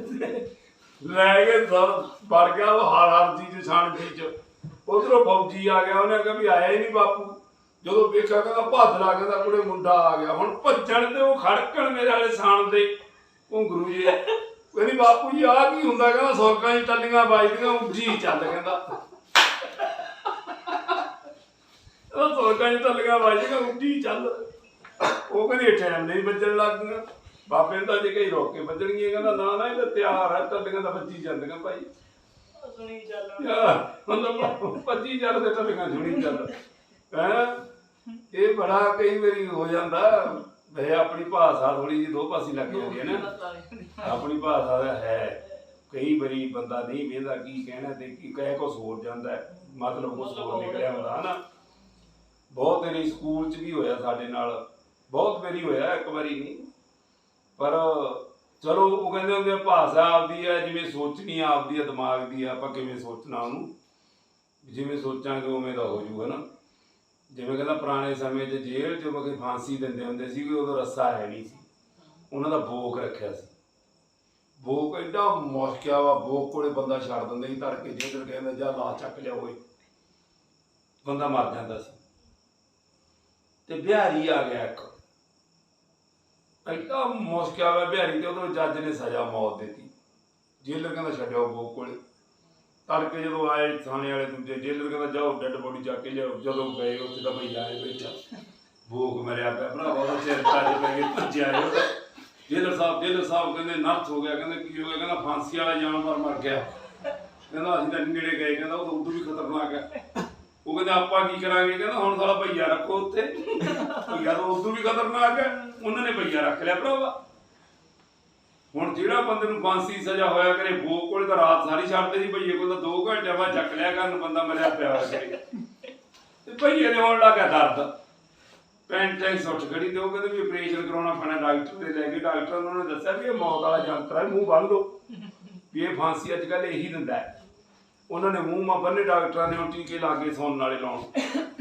ਲੈ ਕੇ ਸਭ ਵੜ ਗਿਆ ਉਹ ਹਰ ਹਰ ਚੀਜ਼ ਛਾਣ ਚੀਜ਼ ਉਧਰੋਂ ਫੌਜੀ ਆ ਗਿਆ, ਉਹਨੇ ਕਿਹਾ ਵੀ ਆਇਆ ਹੀ ਨਹੀਂ ਬਾਪੂ। ਜਦੋਂ ਵੇਖਿਆ ਕਹਿੰਦਾ ਭੱਜ ਕਹਿੰਦਾ ਕੁੜੇ ਮੁੰਡਾ ਆ ਗਿਆ। ਹੁਣ ਭੱਜਣ ਤੇ ਉਹ ਖੜਕਣ ਮੇਰੇ ਵਾਲੇ ਸਾਣ ਦੇ। ਉਹ ਗੁਰੂ ਜੀ ਕਹਿੰਦੀ ਬਾਪੂ ਜੀ ਆ ਕੀ ਹੁੰਦਾ? ਕਹਿੰਦਾ ਸੁਰਗਾਂ 'ਚ ਟੱਲੀਆਂ ਵੱਜਦੀਆਂ ਉੱਜੀ ਚੱਲ ਕਹਿੰਦਾ। ਉਹ ਸੁਰਗਾਂ 'ਚ ਟੱਲੀਆਂ ਵੱਜਦੀਆਂ ਉੱਜੀ ਚੱਲ। ਉਹ ਕਹਿੰਦੀ ਟਾਈਮ ਨਹੀਂ ਵੱਜਣ ਲੱਗ ਗਿਆ ਬਾਬੇ ਨੂੰ ਤਾਂ ਜੇ ਕਈ ਰੋਕ ਕੇ ਵੱਜਣਗੀਆਂ ਕਹਿੰਦਾ ਨਾ ਨਾ ਇਹ ਤਾਂ ਤਿਆਰ ਹੈ ਟੱਲੀਆਂ ਤਾਂ ਵੱਜੀ ਜਾਂਦੀਆਂ ਭਾਈ। ਸੁਣੀ ਚੱਲ। ਮਤਲਬ 25000 ਦੇ ਟੱਲੀਆਂ ਸੁਣੀ ਚੱਲ। ਹੈ? ਇਹ ਬੜਾ ਕਈ ਵਾਰੀ ਹੋ ਜਾਂਦਾ। ਵੇ ਆਪਣੀ ਭਾਸ਼ਾ ਥੋੜੀ ਜਿਹੀ ਦੋ ਪਾਸੇ ਲੱਗ ਜਾਂਦੀ ਹੈ ਨਾ। ਆਪਣੀ ਭਾਸ਼ਾ ਦਾ ਹੈ। ਕਈ ਵਾਰੀ ਬੰਦਾ ਨਹੀਂ ਵੇਂਦਾ ਕੀ ਕਹਿਣਾ ਤੇ ਕੀ ਕਹਿ ਕੁਛ ਹੋਰ ਜਾਂਦਾ ਹੈ, ਮਤਲਬ ਕੁਛ ਹੋਰ ਨਿਕਲਿਆ ਹੁੰਦਾ ਹਨਾ ਬਹੁਤ ਵਾਰੀ ਸਕੂਲ 'ਚ ਵੀ ਹੋਇਆ ਸਾਡੇ ਨਾਲ। ਬਹੁਤ ਵਾਰੀ ਹੋਇਆ ਇੱਕ ਵਾਰੀ ਨਹੀਂ। ਪਰ ਚਲੋ ਉਹ ਕਹਿੰਦੇ ਹੁੰਦੇ ਆ ਭਾਸ਼ਾ ਆਪਦੀ ਹੈ ਜਿਵੇਂ ਸੋਚਣੀ ਆਪਦੀ ਹੈ ਦਿਮਾਗ ਦੀ ਆ ਆਪਾਂ ਕਿਵੇਂ ਸੋਚਣਾ ਉਹਨੂੰ? ਜਿਵੇਂ ਸੋਚਾਂਗੇ ਉਵੇਂ ਦਾ ਹੋ ਜਾਊਗਾ ਨਾ। ਜਿਵੇਂ ਕਹਿੰਦਾ ਪੁਰਾਣੇ ਸਮੇਂ 'ਚ ਜੇਲ੍ਹ 'ਚ ਮਗੇ ਫਾਂਸੀ ਦਿੰਦੇ ਹੁੰਦੇ ਸੀ ਕਿ ਉਦੋਂ ਰੱਸਾ ਹੈ ਨਹੀਂ ਸੀ। ਉਹਨਾਂ ਦਾ ਬੋਕ ਰੱਖਿਆ ਸੀ। ਬੋਕ ਐਡਾ ਮੁਸ਼ਕਿਆ ਵਾ ਬੋਕ ਕੋਲੇ ਬੰਦਾ ਛੱਡ ਦਿੰਦੇ ਸੀ ਧਰ ਕੇ ਜੇਲ੍ਹ ਕਹਿੰਦਾ ਜਾ ਲਾ ਚੱਕ ਲਿਆ ਓਏ। ਬੰਦਾ ਮਰ ਜਾਂਦਾ ਸੀ। ਤੇ ਬਿਹਾਰੀ ਆ ਗਿਆ ਇੱਕ। ਐਡਾ ਮੁਸ਼ਕਿਲ ਵਾ ਬਿਹਾਰੀ ਤੇ ਉਦੋਂ ਜੱਜ ਨੇ ਸਜ਼ਾ ਮੌਤ ਦਿੱਤੀ। ਜੇਲਰ ਕਹਿੰਦਾ ਛੱਡਿਓ ਬੋਕ ਕੋਲੇ। ਤੜਕੇ ਜਦੋਂ ਆਏ ਥਾਣੇ ਵਾਲੇ ਦੂਜੇ ਜੇਲਰ ਕਹਿੰਦਾ, ਜਾਓ, ਡੈੱਡ ਬੋਡੀ ਚੱਕ ਕੇ ਲਿਆਓ। ਜਦੋਂ ਗਏ, ਉੱਥੇ ਤਾਂ ਭਈ ਆਏ ਬੈਠਾ। ਬੋਕ ਮਰਿਆ ਪਿਆ। ਭਰਾ ਉਹਦਾ ਸਿਰ ਟੱਜ ਪੈ ਗਿਆ ਭੱਜਿਆ ਇਹ ਜੇਲਰ ਸਾਹਿਬ ਜੇਲਰ ਸਾਹਿਬ ਕਹਿੰਦੇ ਨਰਥ ਹੋ ਗਿਆ। ਕਹਿੰਦੇ, ਕੀ ਹੋ ਗਿਆ? ਕਹਿੰਦਾ, ਫਾਂਸੀ ਵਾਲਾ ਜਾਨਵਰ ਮਰ ਗਿਆ। ਕਹਿੰਦਾ, ਅਸੀਂ ਤਾਂ ਨੇੜੇ ਗਏ। ਕਹਿੰਦਾ, ਉਹ ਉਦੋਂ ਵੀ ਖਤਰਨਾਕ ਹੈ। ਉਹ ਕਹਿੰਦਾ, ਆਪਾਂ ਕੀ ਕਰਾਂਗੇ? ਕਹਿੰਦਾ, ਹੁਣ ਸਾਲਾ ਭਈਆ ਰੱਖੋ ਉੱਥੇ। ਭਈਆ ਤਾਂ ਉਦੋਂ ਵੀ ਖਤਰਨਾਕ ਹੈ। ਉਹਨਾਂ ਨੇ ਭਈਆ ਰੱਖ ਲਿਆ, ਭਰਾਵਾ। ਹੁਣ ਜਿਹੜਾ ਬੰਦੇ ਨੂੰ ਫਾਂਸੀ ਸਜ਼ਾ ਹੋਇਆ ਕਰੇ ਬੋ ਕੋਲ ਤਾਂ ਰਾਤ ਸਾਰੀ ਛੱਡਦੇ ਸੀ ਭਈਏ ਕੋਲ ਤਾਂ 2 ਘੰਟੇ ਬਾਅਦ ਚੱਕ ਲਿਆ ਕਰਨ, ਬੰਦਾ ਮਰਿਆ ਪਿਆ ਹੋਇਆ ਕਰੇ। ਤੇ ਭਈਏ ਦੇ ਹੋਣ ਲੱਗਾ ਦਰਦ। ਪੈਂਟ ਟੈਂਕ ਸੁੱਟ ਖੜੀ ਤੇ ਉਹ ਕਹਿੰਦੇ ਵੀ ਆਪਰੇਸ਼ਨ ਕਰਾਉਣਾ ਪੈਣਾ, ਡਾਕਟਰ ਦੇ ਲੈ ਕੇ ਡਾਕਟਰ ਉਹਨਾਂ ਨੇ ਦੱਸਿਆ ਵੀ ਇਹ ਮੌਤ ਵਾਲਾ ਯੰਤਰ ਹੈ ਮੂੰਹ ਬੰਦ ਲਓ। ਵੀ ਇਹ ਫਾਂਸੀ ਅੱਜ ਕੱਲ ਇਹੀ ਦਿੰਦਾ ਹੈ। ਉਹਨਾਂ ਨੇ ਮੂੰਹ ਮਾ ਬੰਨੇ ਡਾਕਟਰਾਂ ਨੇ ਉਹ ਟੀਕੇ ਲਾ ਕੇ ਸੌਣ ਵਾਲੇ ਲਾਉਣ।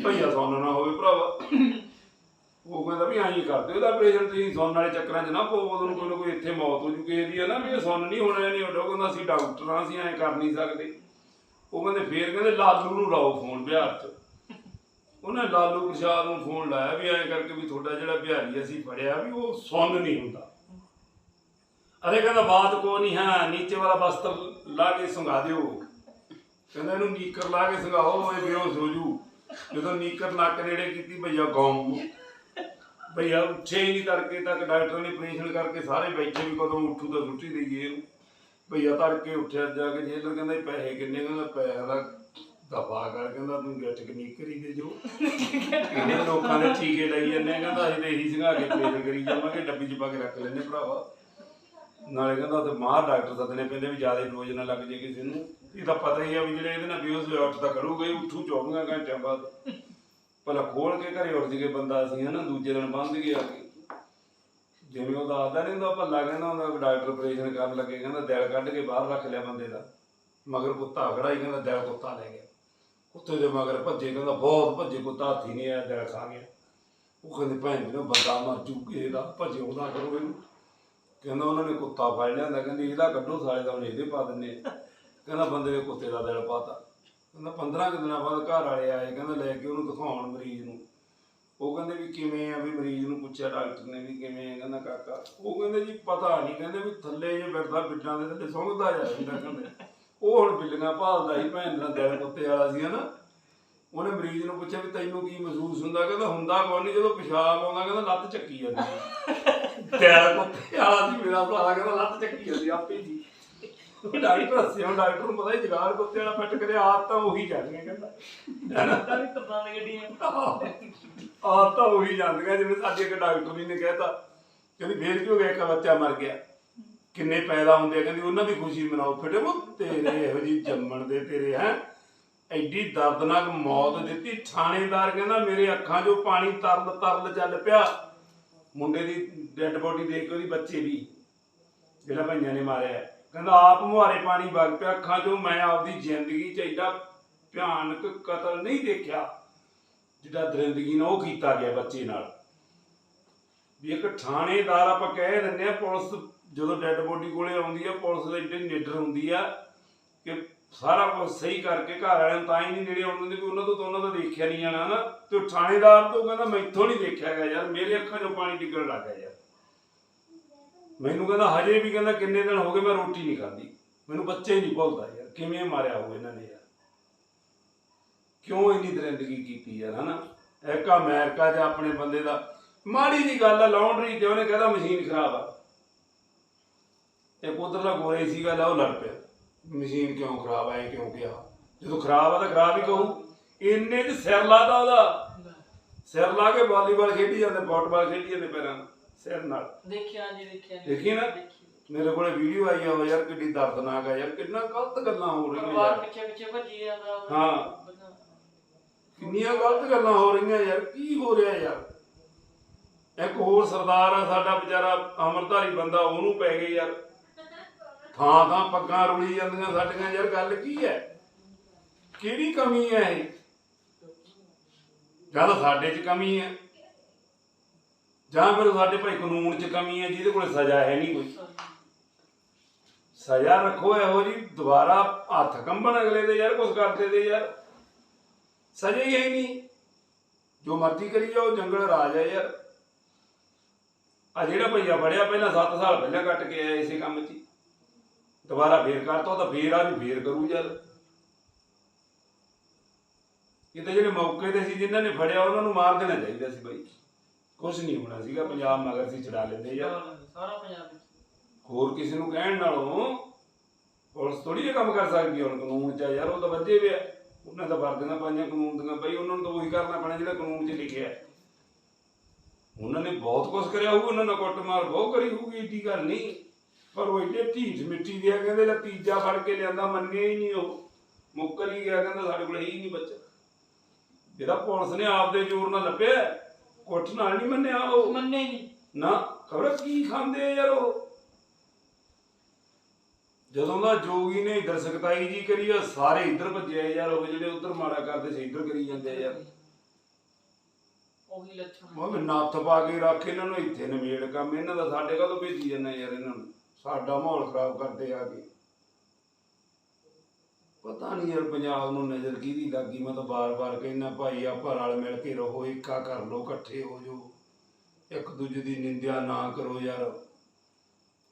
ਭਈਆ ਸੁਣਨ ਨਾ ਹੋਵੇ ਭਰਾਵਾ। ਉਹ ਕਹਿੰਦਾ ਵੀ ਹੀ ਕਰਦੇ ਉਹਦਾ ਆਪਰੇਸ਼ਨ ਤੁਸੀਂ ਸੁਣਨ ਵਾਲੇ ਚੱਕਰਾਂ 'ਚ ਨਾ ਪੋ ਉਹਨੂੰ ਕੋਈ ਨਾ ਕੋਈ ਇੱਥੇ ਮੌਤ ਹੋ ਜੂ ਕਿਸੇ ਦੀ ਹੈ ਨਾ ਵੀ ਇਹ ਸੁਣ ਨਹੀਂ ਹੋਣਾ ਨਹੀਂ ਉਹ ਕਹਿੰਦਾ ਅਸੀਂ ਡਾਕਟਰ ਅਸੀਂ ਐਂ ਕਰ ਨਹੀਂ ਸਕਦੇ। ਉਹ ਕਹਿੰਦੇ ਫੇਰ ਕਹਿੰਦੇ ਲਾਲੂ ਨੂੰ ਲਾਓ ਫੋਨ ਬਿਹਾਰ 'ਚ। ਉਹਨੇ ਲਾਲੂ ਪ੍ਰਸ਼ਾਦ ਨੂੰ ਫੋਨ ਲਾਇਆ ਵੀ ਐਂ ਕਰਕੇ ਵੀ ਤੁਹਾਡਾ ਜਿਹੜਾ ਬਿਹਾਰੀ ਅਸੀਂ ਫੜਿਆ ਵੀ ਉਹ ਸੁਣ ਨਹੀਂ ਹੁੰਦਾ। ਅਰੇ ਕਹਿੰਦਾ ਬਾਤ ਕੋ ਨਹੀਂ ਹੈ ਨੀਚੇ ਵਾਲਾ ਬਸਤਰ ਲਾ ਕੇ ਸੰਗਾ ਦਿਓ। ਕਹਿੰਦਾ ਇਹਨੂੰ ਨੀਕਰ ਲਾ ਕੇ ਸੰਗਾਓ ਇਹ ਬੇਹੋਸ਼ ਹੋ ਜੂ। ਜਦੋਂ ਨੀਕਰ ਨੱਕ ਨੇੜੇ ਕੀਤੀ ਭਈਆ ਗੌਂ ਭਈਆ ਉੱਠੇ ਨਹੀਂ ਤੜਕੇ ਤੱਕ ਡਾਕਟਰ ਨੇ ਆਪਰੇਸ਼ਨ ਕਰਕੇ ਸਾਰੇ ਬੈਠੇ ਵੀ ਕਦੋਂ ਉੱਠੂ ਤਾਂ ਛੁੱਟੀ ਦੇਈਏ ਇਹਨੂੰ। ਭਈਆ ਤੜਕੇ ਉੱਠਿਆ ਜਾ ਕੇ ਜੇਲਰ ਕਹਿੰਦਾ ਪੈਸੇ ਕਿੰਨੇ? ਕਹਿੰਦਾ ਪੈਸੇ ਦਾ ਦਫਾ ਕਰ, ਕਹਿੰਦਾ ਤੂੰ ਗੱਟ ਕਨੀ ਕਰੀ ਦੇ ਜੋ। ਕਹਿੰਦੇ ਲੋਕਾਂ ਦੇ ਟੀਕੇ ਲਈ ਜੰਨੇ ਕਹਿੰਦਾ ਅਸੀਂ ਤੇ ਇਹੀ ਸੰਘਾ ਕੇ ਆਪਰੇਸ਼ਨ ਕਰੀ ਜਾਵਾਂਗੇ, ਡੱਬੀ 'ਚ ਪਾ ਕੇ ਰੱਖ ਲੈਨੇ ਭਰਾਵਾ। ਨਾਲੇ ਕਹਿੰਦਾ ਤੇ ਮਾਰ ਡਾਕਟਰ ਸੱਦਣੇ ਪੈਂਦੇ ਵੀ ਜ਼ਿਆਦਾ ਡੋਜ਼ ਨਾ ਲੱਗ ਜੇ ਕਿਸੇ ਨੂੰ। ਇਹ ਤਾਂ ਪਤਾ ਹੀ ਆ ਵੀ ਜਿਹੜੇ ਇਹਦੇ ਨਾਲ ਬੇਹੋਸ਼ ਹੋਇਆ, ਉੱਠ ਤਾਂ ਕਰੂਗਾ ਹੀ, ਉੱਠੂ 24 ਘੰਟਿਆਂ ਬਾਅਦ। ਭਲਾ ਖੋਲ ਕੇ ਘਰੇ ਉੱਠ ਜੀਗੇ ਬੰਦਾ ਸੀ ਹਨਾ, ਦੂਜੇ ਦਿਨ ਬੰਦ ਗਿਆ। ਕੇ ਜਿਵੇਂ ਉਹ ਦੱਸਦਾ ਨਹੀਂ ਹੁੰਦਾ ਭੱਲਾ ਕਹਿੰਦਾ ਹੁੰਦਾ ਡਾਕਟਰ ਆਪਰੇਸ਼ਨ ਕਰਨ ਲੱਗੇ, ਕਹਿੰਦਾ ਦਿਲ ਕੱਢ ਕੇ ਬਾਹਰ ਰੱਖ ਲਿਆ ਬੰਦੇ ਦਾ। ਮਗਰ ਕੁੱਤਾ ਖੜਾ ਹੀ ਕਹਿੰਦਾ ਦਿਲ ਕੁੱਤਾ ਲੈ ਗਿਆ। ਕੁੱਤੇ ਦੇ ਮਗਰ ਭੱਜੇ, ਕਹਿੰਦਾ ਬਹੁਤ ਭੱਜੇ, ਕੁੱਤਾ ਹੱਥੀ ਨਹੀਂ ਆਇਆ, ਦਿਲ ਖਾ ਗਿਆ। ਉਹ ਕਹਿੰਦੇ, ਭੈਣ ਜੀ, ਨੂੰ ਬੰਦਾ ਮਰ ਜੂ ਦਾ ਭੱਜੇ ਉਹਦਾ ਕਰੋ ਇਹਨੂੰ। ਕਹਿੰਦਾ, ਉਹਨਾਂ ਨੇ ਕੁੱਤਾ ਫੜ ਲਿਆਂਦਾ, ਕਹਿੰਦੇ, ਇਹਦਾ ਕੱਢੋ ਸਾਰੇ ਦਾ ਹੁਣ ਇਹਦੇ ਪਾ ਦਿੰਨੇ ਕਹਿੰਦਾ, ਬੰਦੇ ਦੇ ਕੁੱਤੇ ਦਾ ਦਿਲ ਪਾਤਾ ਕਹਿੰਦਾ 15 ਕੁ ਦਿਨਾਂ ਬਾਅਦ ਘਰ ਵਾਲੇ ਆਏ ਕਹਿੰਦਾ ਲੈ ਕੇ ਉਹਨੂੰ ਦਿਖਾਉਣ ਮਰੀਜ਼ ਨੂੰ। ਉਹ ਕਹਿੰਦੇ ਵੀ ਕਿਵੇਂ ਆ ਵੀ ਮਰੀਜ਼ ਨੂੰ ਪੁੱਛਿਆ ਡਾਕਟਰ ਨੇ ਵੀ ਕਿਵੇਂ ਆ ਕਹਿੰਦਾ ਕਾਕਾ। ਉਹ ਕਹਿੰਦੇ ਜੀ ਪਤਾ ਨਹੀਂ ਕਹਿੰਦੇ ਵੀ ਥੱਲੇ ਜੇ ਬਿਰਦਾ ਬਿੱਡਾਂ ਦੇ ਥੱਲੇ ਸੁੰਘਦਾ ਜਾ ਜਾਂਦਾ ਕਹਿੰਦੇ। ਉਹ ਹੁਣ ਬਿੱਲੀਆਂ ਭਾਲਦਾ ਸੀ ਭੈਣ ਦਾ ਦਿਲ ਕੁੱਤੇ ਵਾਲਾ ਸੀ ਹਨਾ। ਉਹਨੇ ਮਰੀਜ਼ ਨੂੰ ਪੁੱਛਿਆ ਵੀ ਤੈਨੂੰ ਕੀ ਮਹਿਸੂਸ ਹੁੰਦਾ? ਕਹਿੰਦਾ ਹੁੰਦਾ ਕੋਈ ਨਹੀਂ ਜਦੋਂ ਪਿਸ਼ਾਬ ਆਉਂਦਾ ਕਹਿੰਦਾ ਲੱਤ ਚੱਕੀ ਜਾਂਦੀ। *laughs* ਦਿਲ ਕੁੱਤੇ ਵਾਲਾ ਸੀ ਮੇਰਾ ਭਰਾ ਕਹਿੰਦਾ ਲੱਤ ਚੱਕੀ ਜਾਂਦੀ ਆਪੇ ਜੀ। ਡਾਕਟਰ ਹੱਸਿਆ ਡਾਕਟਰ ਨੂੰ ਪਤਾ ਹੀ ਜਗਾੜ ਕੁੱਤੇ ਵਾਲਾ ਫਿੱਟ ਕਰੇ ਆਦਤ ਤਾਂ ਉਹੀ ਜਾਂਦੀਆਂ ਕਹਿੰਦਾ। ਤਾਂ ਵੀ ਤਰ੍ਹਾਂ ਦੀ ਗੱਡੀਆਂ? ਆਹ ਤਾਂ ਉਹੀ ਜਾਂਦੀਆਂ ਜਿਵੇਂ ਸਾਡੇ ਇੱਕ ਡਾਕਟਰ ਜੀ ਨੇ ਕਹਿਤਾ ਕਹਿੰਦੀ ਫੇਰ ਕੀ ਹੋ ਗਿਆ ਇੱਕ ਬੱਚਾ ਮਰ ਗਿਆ? ਕਿੰਨੇ ਪੈਦਾ ਹੁੰਦੇ ਆ? ਕਹਿੰਦੀ ਉਹਨਾਂ ਦੀ ਖੁਸ਼ੀ ਮਨਾਓ ਫਿਟੇ ਉਹ ਤੇਰੇ ਇਹੋ ਜੀ ਜੰਮਣ ਦੇ ਤੇਰੇ ਹੈ? ਐਡੀ ਦਰਦਨਾਕ ਮੌਤ ਦਿੱਤੀ। ਥਾਣੇਦਾਰ ਕਹਿੰਦਾ ਮੇਰੇ ਅੱਖਾਂ 'ਚੋਂ ਪਾਣੀ ਤਰਲ ਤਰਲ ਚੱਲ ਪਿਆ। ਮੁੰਡੇ ਦੀ ਡੈੱਡ ਬੋਡੀ ਦੇਖ ਕੇ ਉਹਦੀ ਬੱਚੇ ਦੀ ਜਿਹੜਾ ਭਾਈਆਂ ਨੇ ਮਾਰਿਆ। ਕਹਿੰਦਾ, ਆਪ ਮੁਹਾਰੇ ਪਾਣੀ ਵਗ ਪਿਆ, ਅੱਖਾਂ 'ਚੋਂ ਮੈਂ ਆਪਦੀ ਜ਼ਿੰਦਗੀ 'ਚ ਐਡਾ ਭਿਆਨਕ ਕਤਲ ਨਹੀਂ ਦੇਖਿਆ ਜਿਹੜਾ ਦਰਿੰਦਗੀ ਨਾਲ ਉਹ ਕੀਤਾ ਗਿਆ ਬੱਚੇ ਨਾਲ। ਵੀ ਇੱਕ ਥਾਣੇਦਾਰ ਆਪਾਂ ਕਹਿ ਦਿੰਦੇ ਆ, ਪੁਲਿਸ ਜਦੋਂ ਡੈੱਡ ਬੋਡੀ ਕੋਲੇ ਆਉਂਦੀ ਆ, ਪੁਲਿਸ ਦੇ ਏਡੀ ਨਿਡਰ ਹੁੰਦੀ ਆ ਕਿ ਸਾਰਾ ਕੁਝ ਸਹੀ ਕਰਕੇ ਘਰ ਵਾਲਿਆਂ ਨੂੰ ਤਾਂ ਹੀ ਨਹੀਂ ਨੇੜੇ ਆਉਣ ਦਿੰਦੇ ਵੀ ਉਹਨਾਂ ਤੋਂ ਤਾਂ ਉਹਨਾਂ ਦਾ ਦੇਖਿਆ ਨਹੀਂ ਜਾਣਾ ਨਾ ਤੇ ਥਾਣੇਦਾਰ ਤੋਂ ਕਹਿੰਦਾ ਮੈਥੋਂ ਨਹੀਂ ਦੇਖਿਆ ਗਿਆ ਯਾਰ, ਮੇਰੇ ਅੱਖਾਂ 'ਚੋਂ ਪਾਣੀ ਡਿੱਗਣ ਲੱਗ ਗਿਆ ਯਾਰ। ਮੈਨੂੰ ਕਹਿੰਦਾ, ਹਜੇ ਵੀ ਕਹਿੰਦਾ ਕਿੰਨੇ ਦਿਨ ਹੋ ਗਏ ਮੈਂ ਰੋਟੀ ਨਹੀਂ ਖਾਧੀ। ਮੈਨੂੰ ਬੱਚੇ ਨਹੀਂ ਭੁੱਲਦਾ ਯਾਰ, ਕਿਵੇਂ ਮਾਰਿਆ ਹੋਊ ਇਹਨਾਂ ਨੇ ਯਾਰ। ਕਿਉਂ ਇੰਨੀ ਦਰਿੰਦਗੀ ਕੀਤੀ ਯਾਰ, ਹਨਾ? ਇੱਕ ਅਮਰੀਕਾ 'ਚ ਆਪਣੇ ਬੰਦੇ ਦਾ। ਮਾੜੀ ਜੀ ਗੱਲ ਆ ਲਾਉਂਡਰੀ ਤੇ ਉਹਨੇ ਕਹਿੰਦਾ ਮਸ਼ੀਨ ਖਰਾਬ ਆ। ਇੱਕ ਉਧਰਲਾ ਗੋਰੇ ਸੀਗਾ ਲਾ ਉਹ ਲੜ ਪਿਆ। ਮਸ਼ੀਨ ਕਿਉਂ ਖਰਾਬ ਆਏ ਕਿਉਂ ਕਿਹਾ ਜਦੋਂ ਖਰਾਬ ਆ ਤਾਂ ਖਰਾਬ ਹੀ ਕਹੂ। ਇੰਨੇ ਚ ਸਿਰ ਲਾਦਾ ਉਹਦਾ। ਸਿਰ ਲਾ ਕੇ ਵਾਲੀਬਾਲ ਖੇਡੀ ਜਾਂਦੇ, ਫੁੱਟਬਾਲ ਖੇਡੀ ਜਾਂਦੇ ਪੈਰਾਂ ਨਾਲ ਸਿਰ ਨਾਲ ਦੇਖਿਆ ਜੀ ਦੇਖਿਆ ਜੀ। ਦੇਖੀ ਨਾ? ਮੇਰੇ ਕੋਲੇ ਵੀਡੀਓ ਆਈ ਆ ਉਹ ਯਾਰ ਕਿੱਡੀ ਦਰਦਨਾਕ ਆ ਯਾਰ ਕਿੰਨਾ ਗਲਤ ਗੱਲਾਂ ਹੋ ਰਹੀਆਂ ਪਰਿਵਾਰ ਯਾਰ ਪਿੱਛੇ ਪਿੱਛੇ ਭੱਜੀ ਜਾਂਦਾ। ਹਾਂ। ਕਿੰਨੀਆਂ ਗਲਤ ਗੱਲਾਂ ਹੋ ਰਹੀਆਂ ਯਾਰ ਕੀ ਹੋ ਰਿਹਾ ਯਾਰ ਇੱਕ ਹੋਰ ਸਰਦਾਰ ਆ ਸਾਡਾ ਵਿਚਾਰਾ ਅਮਰਧਾਰੀ ਬੰਦਾ ਉਹਨੂੰ ਪੈ ਗਏ ਯਾਰ ਥਾਂ ਥਾਂ ਪੱਗਾਂ ਰੁਲੀ ਜਾਂਦੀਆਂ ਸਾਡੀਆਂ ਯਾਰ ਗੱਲ ਕੀ ਹੈ ਕਿਹੜੀ ਕਮੀ ਹੈ ਇਹ ਜਾਂ ਤਾਂ ਸਾਡੇ 'ਚ ਕਮੀ ਹੈ ਜਾਂ ਫਿਰ ਸਾਡੇ ਭਾਈ ਕਾਨੂੰਨ 'ਚ ਕਮੀ ਹੈ, ਜਿਹਦੇ ਕੋਲ ਸਜ਼ਾ ਹੈ ਨਹੀਂ ਕੋਈ। ਸਜ਼ਾ ਰੱਖੋ ਇਹੋ ਜੀ, ਦੁਬਾਰਾ ਹੱਥ ਕੰਬਣ ਅਗਲੇ ਦੇ ਯਾਰ ਕੁਝ ਕਰਦੇ ਦੇ ਯਾਰ। ਸਜ਼ਾ ਹੀ ਹੈ ਨਹੀਂ। ਜੋ ਮਰਜ਼ੀ ਕਰੀ ਜਾਓ, ਜੰਗਲ ਰਾਜ ਹੈ ਯਾਰ। ਆ ਜਿਹੜਾ ਭਈਆ ਫੜਿਆ ਪਹਿਲਾਂ 7 ਸਾਲ ਪਹਿਲਾਂ ਕੱਟ ਕੇ ਆਇਆ ਇਸੇ ਕੰਮ 'ਚ ਦੁਬਾਰਾ ਫੇਰ ਕਰਤਾ ਤਾਂ ਫੇਰ ਆ ਵੀ ਫੇਰ ਕਰੂ ਯਾਰ। ਇਹ ਤਾਂ ਜਿਹੜੇ ਮੌਕੇ ਤੇ ਸੀ, ਜਿਨ੍ਹਾਂ ਨੇ ਫੜਿਆ, ਉਹਨਾਂ ਨੂੰ ਮਾਰ ਦੇਣਾ ਚਾਹੀਦਾ ਸੀ ਬਾਈ। ਕੁਝ ਨਹੀਂ ਹੋਣਾ ਸੀਗਾ ਪੰਜਾਬ ਮਗਰ ਸੀ ਛਡਾ ਲੈਂਦੇ ਯਾਰ ਸਾਰਾ ਪੰਜਾਬ ਵਿੱਚ। ਹੋਰ ਕਿਸੇ ਨੂੰ ਕਹਿਣ ਨਾਲੋਂ ਪੁਲਿਸ ਥੋੜੀ ਇਹ ਕੰਮ ਕਰ ਸਕਦੀ ਹੈ ਹੁਣ ਕਾਨੂੰਨ ਚ ਆ ਯਾਰ ਉਹ ਤਾਂ ਵੱਜੇ ਪਿਆ ਉਹਨਾਂ ਦਾ ਵਰਦੀਆਂ ਪਾਈਆਂ ਕਾਨੂੰਨ ਦੀਆਂ ਬਈ ਉਹਨਾਂ ਨੂੰ ਤਾਂ ਉਹੀ ਕਰਨਾ ਪੈਣਾ ਜਿਹੜਾ ਕਾਨੂੰਨ 'ਚ ਲਿਖਿਆ। ਹੈ ਉਹਨਾਂ ਨੇ ਬਹੁਤ ਕੁਝ ਕਰਿਆ ਹੋਊ ਉਹਨਾਂ ਨੇ ਕੁੱਟਮਾਰ ਬਹੁਤ ਕਰੀ ਹੋਊਗੀ ਏਡੀ ਗੱਲ ਨਹੀਂ ਪਰ ਉਹ ਏਡੇ ਢੀਠ ਮਿੱਟੀ ਦੇ ਆ ਕਹਿੰਦੇ ਲੈ ਤੀਜਾ ਫੜ ਕੇ ਲਿਆਂਦਾ ਮੰਨਿਆ ਹੀ ਨਹੀਂ ਉਹ। ਮੁੱਕਰ ਹੀ ਗਿਆ ਕਹਿੰਦਾ ਸਾਡੇ ਕੋਲ ਹੈ ਹੀ ਨਹੀਂ ਬੱਚਾ। ਜਿਹੜਾ ਪੁਲਿਸ ਨੇ ਆਪਦੇ ਜ਼ੋਰ ਨਾਲ ਲੱਭਿਆ ਕੁੱਟ ਨਾਲ ਨਹੀਂ ਮੰਨਿਆ ਉਹ। ਮੰਨੇ ਨਹੀਂ। ਨਾ ਖਬਰ ਕੀ ਖਾਂਦੇ ਆ ਯਾਰ ਉਹ? ਜਦੋਂ ਦਾ ਜੋਗੀ ਨੇ ਇਧਰ ਸਖਤਾਈ ਜੀ ਕਰੀ ਆ ਸਾਰੇ ਇਧਰ ਭੱਜੇ ਆ ਯਾਰ ਉਹ ਜਿਹੜੇ ਉਧਰ ਮਾੜਾ ਕਰਦੇ ਸੀ ਇਧਰ ਕਰੀ ਜਾਂਦੇ ਆ ਯਾਰ। ਉਹੀ ਲੱਛਣ ਵੀ ਨੱਥ ਪਾ ਕੇ ਰੱਖ ਇਹਨਾਂ ਨੂੰ ਇੱਥੇ ਨਵੇੜ ਕੰਮ ਇਹਨਾਂ ਦਾ ਸਾਡੇ ਕਦੋਂ ਭੇਜੀ ਜਾਂਦਾ ਯਾਰ ਇਹਨਾਂ ਨੂੰ। ਸਾਡਾ ਮਾਹੌਲ ਖਰਾਬ ਕਰਦੇ ਆ ਕੇ। ਪਤਾ ਨਹੀਂ ਯਾਰ ਪੰਜਾਬ ਨੂੰ ਨਜ਼ਰ ਕਿਹਦੀ ਲੱਗੀ। ਮੈਂ ਤਾਂ ਬਾਰ-ਬਾਰ ਕਹਿੰਦਾ, ਭਾਈ ਆਪਾਂ ਰਲ ਮਿਲ ਕੇ ਰਹੋ ਏਕਾ ਕਰ ਲਓ, ਇਕੱਠੇ ਹੋ ਜਾਓ। ਇੱਕ ਦੂਜੇ ਦੀ ਨਿੰਦਿਆ ਨਾ ਕਰੋ ਯਾਰ।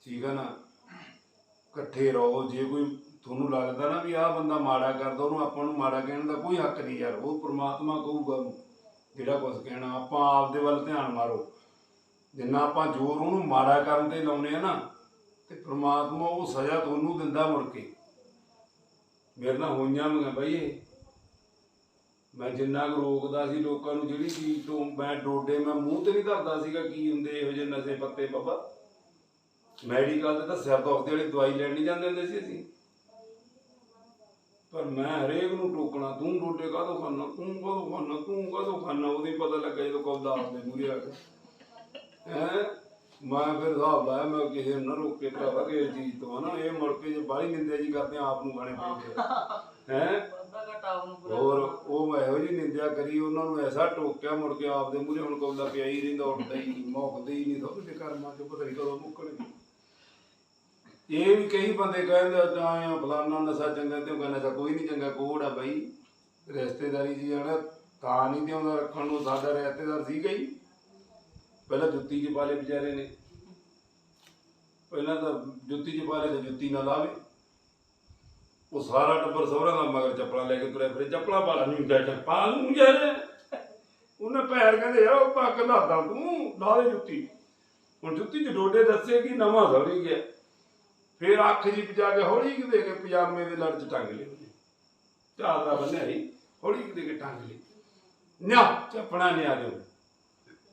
ਠੀਕ ਹੈ ਨਾ? ਇਕੱਠੇ ਰਹੋ। ਜੇ ਕੋਈ ਤੁਹਾਨੂੰ ਲੱਗਦਾ ਨਾ ਵੀ ਆਹ ਬੰਦਾ ਮਾੜਾ ਕਰਦਾ, ਉਹਨੂੰ ਆਪਾਂ ਨੂੰ ਮਾੜਾ ਕਹਿਣ ਦਾ ਕੋਈ ਹੱਕ ਨਹੀਂ ਯਾਰ। ਉਹ ਪ੍ਰਮਾਤਮਾ ਕਹੂਗਾ ਜਿਹੜਾ ਕੁਝ ਕਹਿਣਾ। ਆਪਾਂ ਆਪਦੇ ਵੱਲ ਧਿਆਨ ਮਾਰੋ। ਜਿੰਨਾ ਆਪਾਂ ਜ਼ੋਰ ਉਹਨੂੰ ਮਾੜਾ ਕਰਨ ਤੇ ਲਾਉਨੇ ਆ ਨਾ, ਤੇ ਪ੍ਰਮਾਤਮਾ ਉਹ ਸਜ਼ਾ ਤੁਹਾਨੂੰ ਦਿੰਦਾ ਮੁੜ ਕੇ। ਮੇਰੇ ਨਾਲ ਹੋਈਆਂ ਮੈਂ ਬਈ ਇਹ। ਮੈਂ ਜਿੰਨਾ ਕੁ ਰੋਕਦਾ ਸੀ ਲੋਕਾਂ ਨੂੰ ਜਿਹੜੀ ਚੀਜ਼ ਤੋਂ ਮੈਂ ਡੋਡੇ, ਮੈਂ ਮੂੰਹ ਤੇ ਨਹੀਂ ਧਰਦਾ ਸੀਗਾ ਕੀ ਹੁੰਦੇ ਇਹੋ ਜਿਹੇ ਨਸ਼ੇ ਪੱਤੇ ਬਾਬਾ। ਮੈਡੀਕਲ ਤੇ ਤਾਂ ਸਿਰ ਦੁਖਦੇ ਵਾਲੀ ਦਵਾਈ ਲੈਣ ਨਹੀਂ ਜਾਂਦੇ ਹੁੰਦੇ ਸੀ ਅਸੀਂ। ਪਰ ਮੈਂ ਹਰੇਕ ਨੂੰ ਟੋਕਣਾ, ਤੂੰ ਡੋਡੇ ਕਾਹਦੋਂ ਖਾਨਾ ਤੂੰ ਕਾਹਦੋਂ ਖਾਣਾ ਤੂੰ ਕਾਹਦੋਂ ਖਾਨਾ ਉਹਦੇ ਪਤਾ ਲੱਗਾ ਜਦੋਂ ਕੌਦਾ ਆਪਦੇ ਮੂਰੇ ਆ ਕੇ। ਹੈ? ਮੈਂ ਫਿਰ ਹਿਸਾਬ ਲਾਇਆ ਮੈਂ ਕਿਸੇ ਨੂੰ ਨਾ ਰੋਕੇ ਭਰਾਵਾ ਕਿ ਇਹ ਚੀਜ਼ ਤੋਂ ਆ ਨਾ ਇਹ ਮੁੜ ਕੇ ਜੇ ਬਾਹਲੀ ਨਿੰਦਿਆ ਜੀ ਕਰਦੇ ਆ, ਆਪ ਨੂੰ ਖਾਣੇ ਪੈਂਦੇ ਆ। ਹੈ? ਹੋਰ ਉਹ ਮੈਂ ਇਹੋ ਜੀ ਨਿੰਦਿਆ ਕਰੀ ਉਹਨਾਂ ਨੂੰ ਐਸਾ ਟੋਕਿਆ ਮੁੜ ਕੇ ਆਪਦੇ ਮੂਰੇ ਹੁਣ ਕੌਦਾ ਪਿਆ ਹੀ ਰਹਿੰਦਾ ਉੱਠਦਾ ਹੀ ਨਹੀਂ ਮੌਕਦਾ ਹੀ ਨਹੀਂ ਤੁਹਾਡੇ ਕਰਮਾਂ ਚੋਂ ਪਤਾ ਨਹੀਂ ਕਦੋਂ ਮੁੱਕਣਗੇ ਇਹ ਵੀ ਕਈ ਬੰਦੇ ਕਹਿੰਦੇ ਤਾਂ ਆ ਫਲਾਨਾ ਨਸ਼ਾ ਚੰਗਾ ਤੇ ਉਹ ਕਹਿੰਦਾ ਨਸ਼ਾ ਕੋਈ ਨਹੀਂ ਚੰਗਾ ਕੋੜ ਆ ਬਈ। ਰਿਸ਼ਤੇਦਾਰੀ ਜੀ ਆਣਾ ਤਾਂ ਨਹੀਂ ਤੇ ਉਹਦਾ ਰੱਖਣ ਨੂੰ ਸਾਡਾ ਰਿਸ਼ਤੇਦਾਰ ਸੀਗਾ ਹੀ। ਪਹਿਲਾਂ ਜੁੱਤੀ ਚ ਪਾਲੇ ਵਿਚਾਰੇ ਨੇ। ਪਹਿਲਾਂ ਤਾਂ ਜੁੱਤੀ ਚ ਪਾਲੇ ਤੇ ਜੁੱਤੀ ਨਾ ਲਾਵੇ। ਉਹ ਸਾਰਾ ਟੱਬਰ ਸਹੁਰਾ ਦਾ ਮਗਰ ਚੱਪਲਾਂ ਲੈ ਕੇ ਤੁਰਿਆ ਫਿਰ। ਚੱਪਲਾਂ ਪਾਲਾ ਨਹੀਂ ਡੈਟ ਪਾ ਲੂੰ ਯਾਰ। ਉਹਨੇ ਪੈਰ ਕਹਿੰਦੇ, ਯਾਰ ਉਹ ਪੱਕ ਲਾਦਾ ਤੂੰ, ਲਾ ਦੇ ਜੁੱਤੀ। ਹੁਣ ਜੁੱਤੀ ਚ ਡੋਡੇ ਦੱਸੇ ਕਿ ਨਵਾਂ ਸੌਰੀ ਗਿਆ। ਫਿਰ ਅੱਖ ਜੀ ਪਜਾ ਕੇ ਹੌਲੀ ਕਿ ਦੇ ਕੇ ਪਜਾਮੇ ਦੇ ਲੜ ਚ ਟੰਗ ਲਈ ਉਹਨੇ। ਚਾਦਰਾ ਬੰਨਿਆ ਸੀ, ਹੌਲੀ ਕਿ ਦੇ ਕੇ ਟੰਗ ਲਈ ਨਾ ਚੱਪਣਾ ਲਿਆ ਦਿਓ।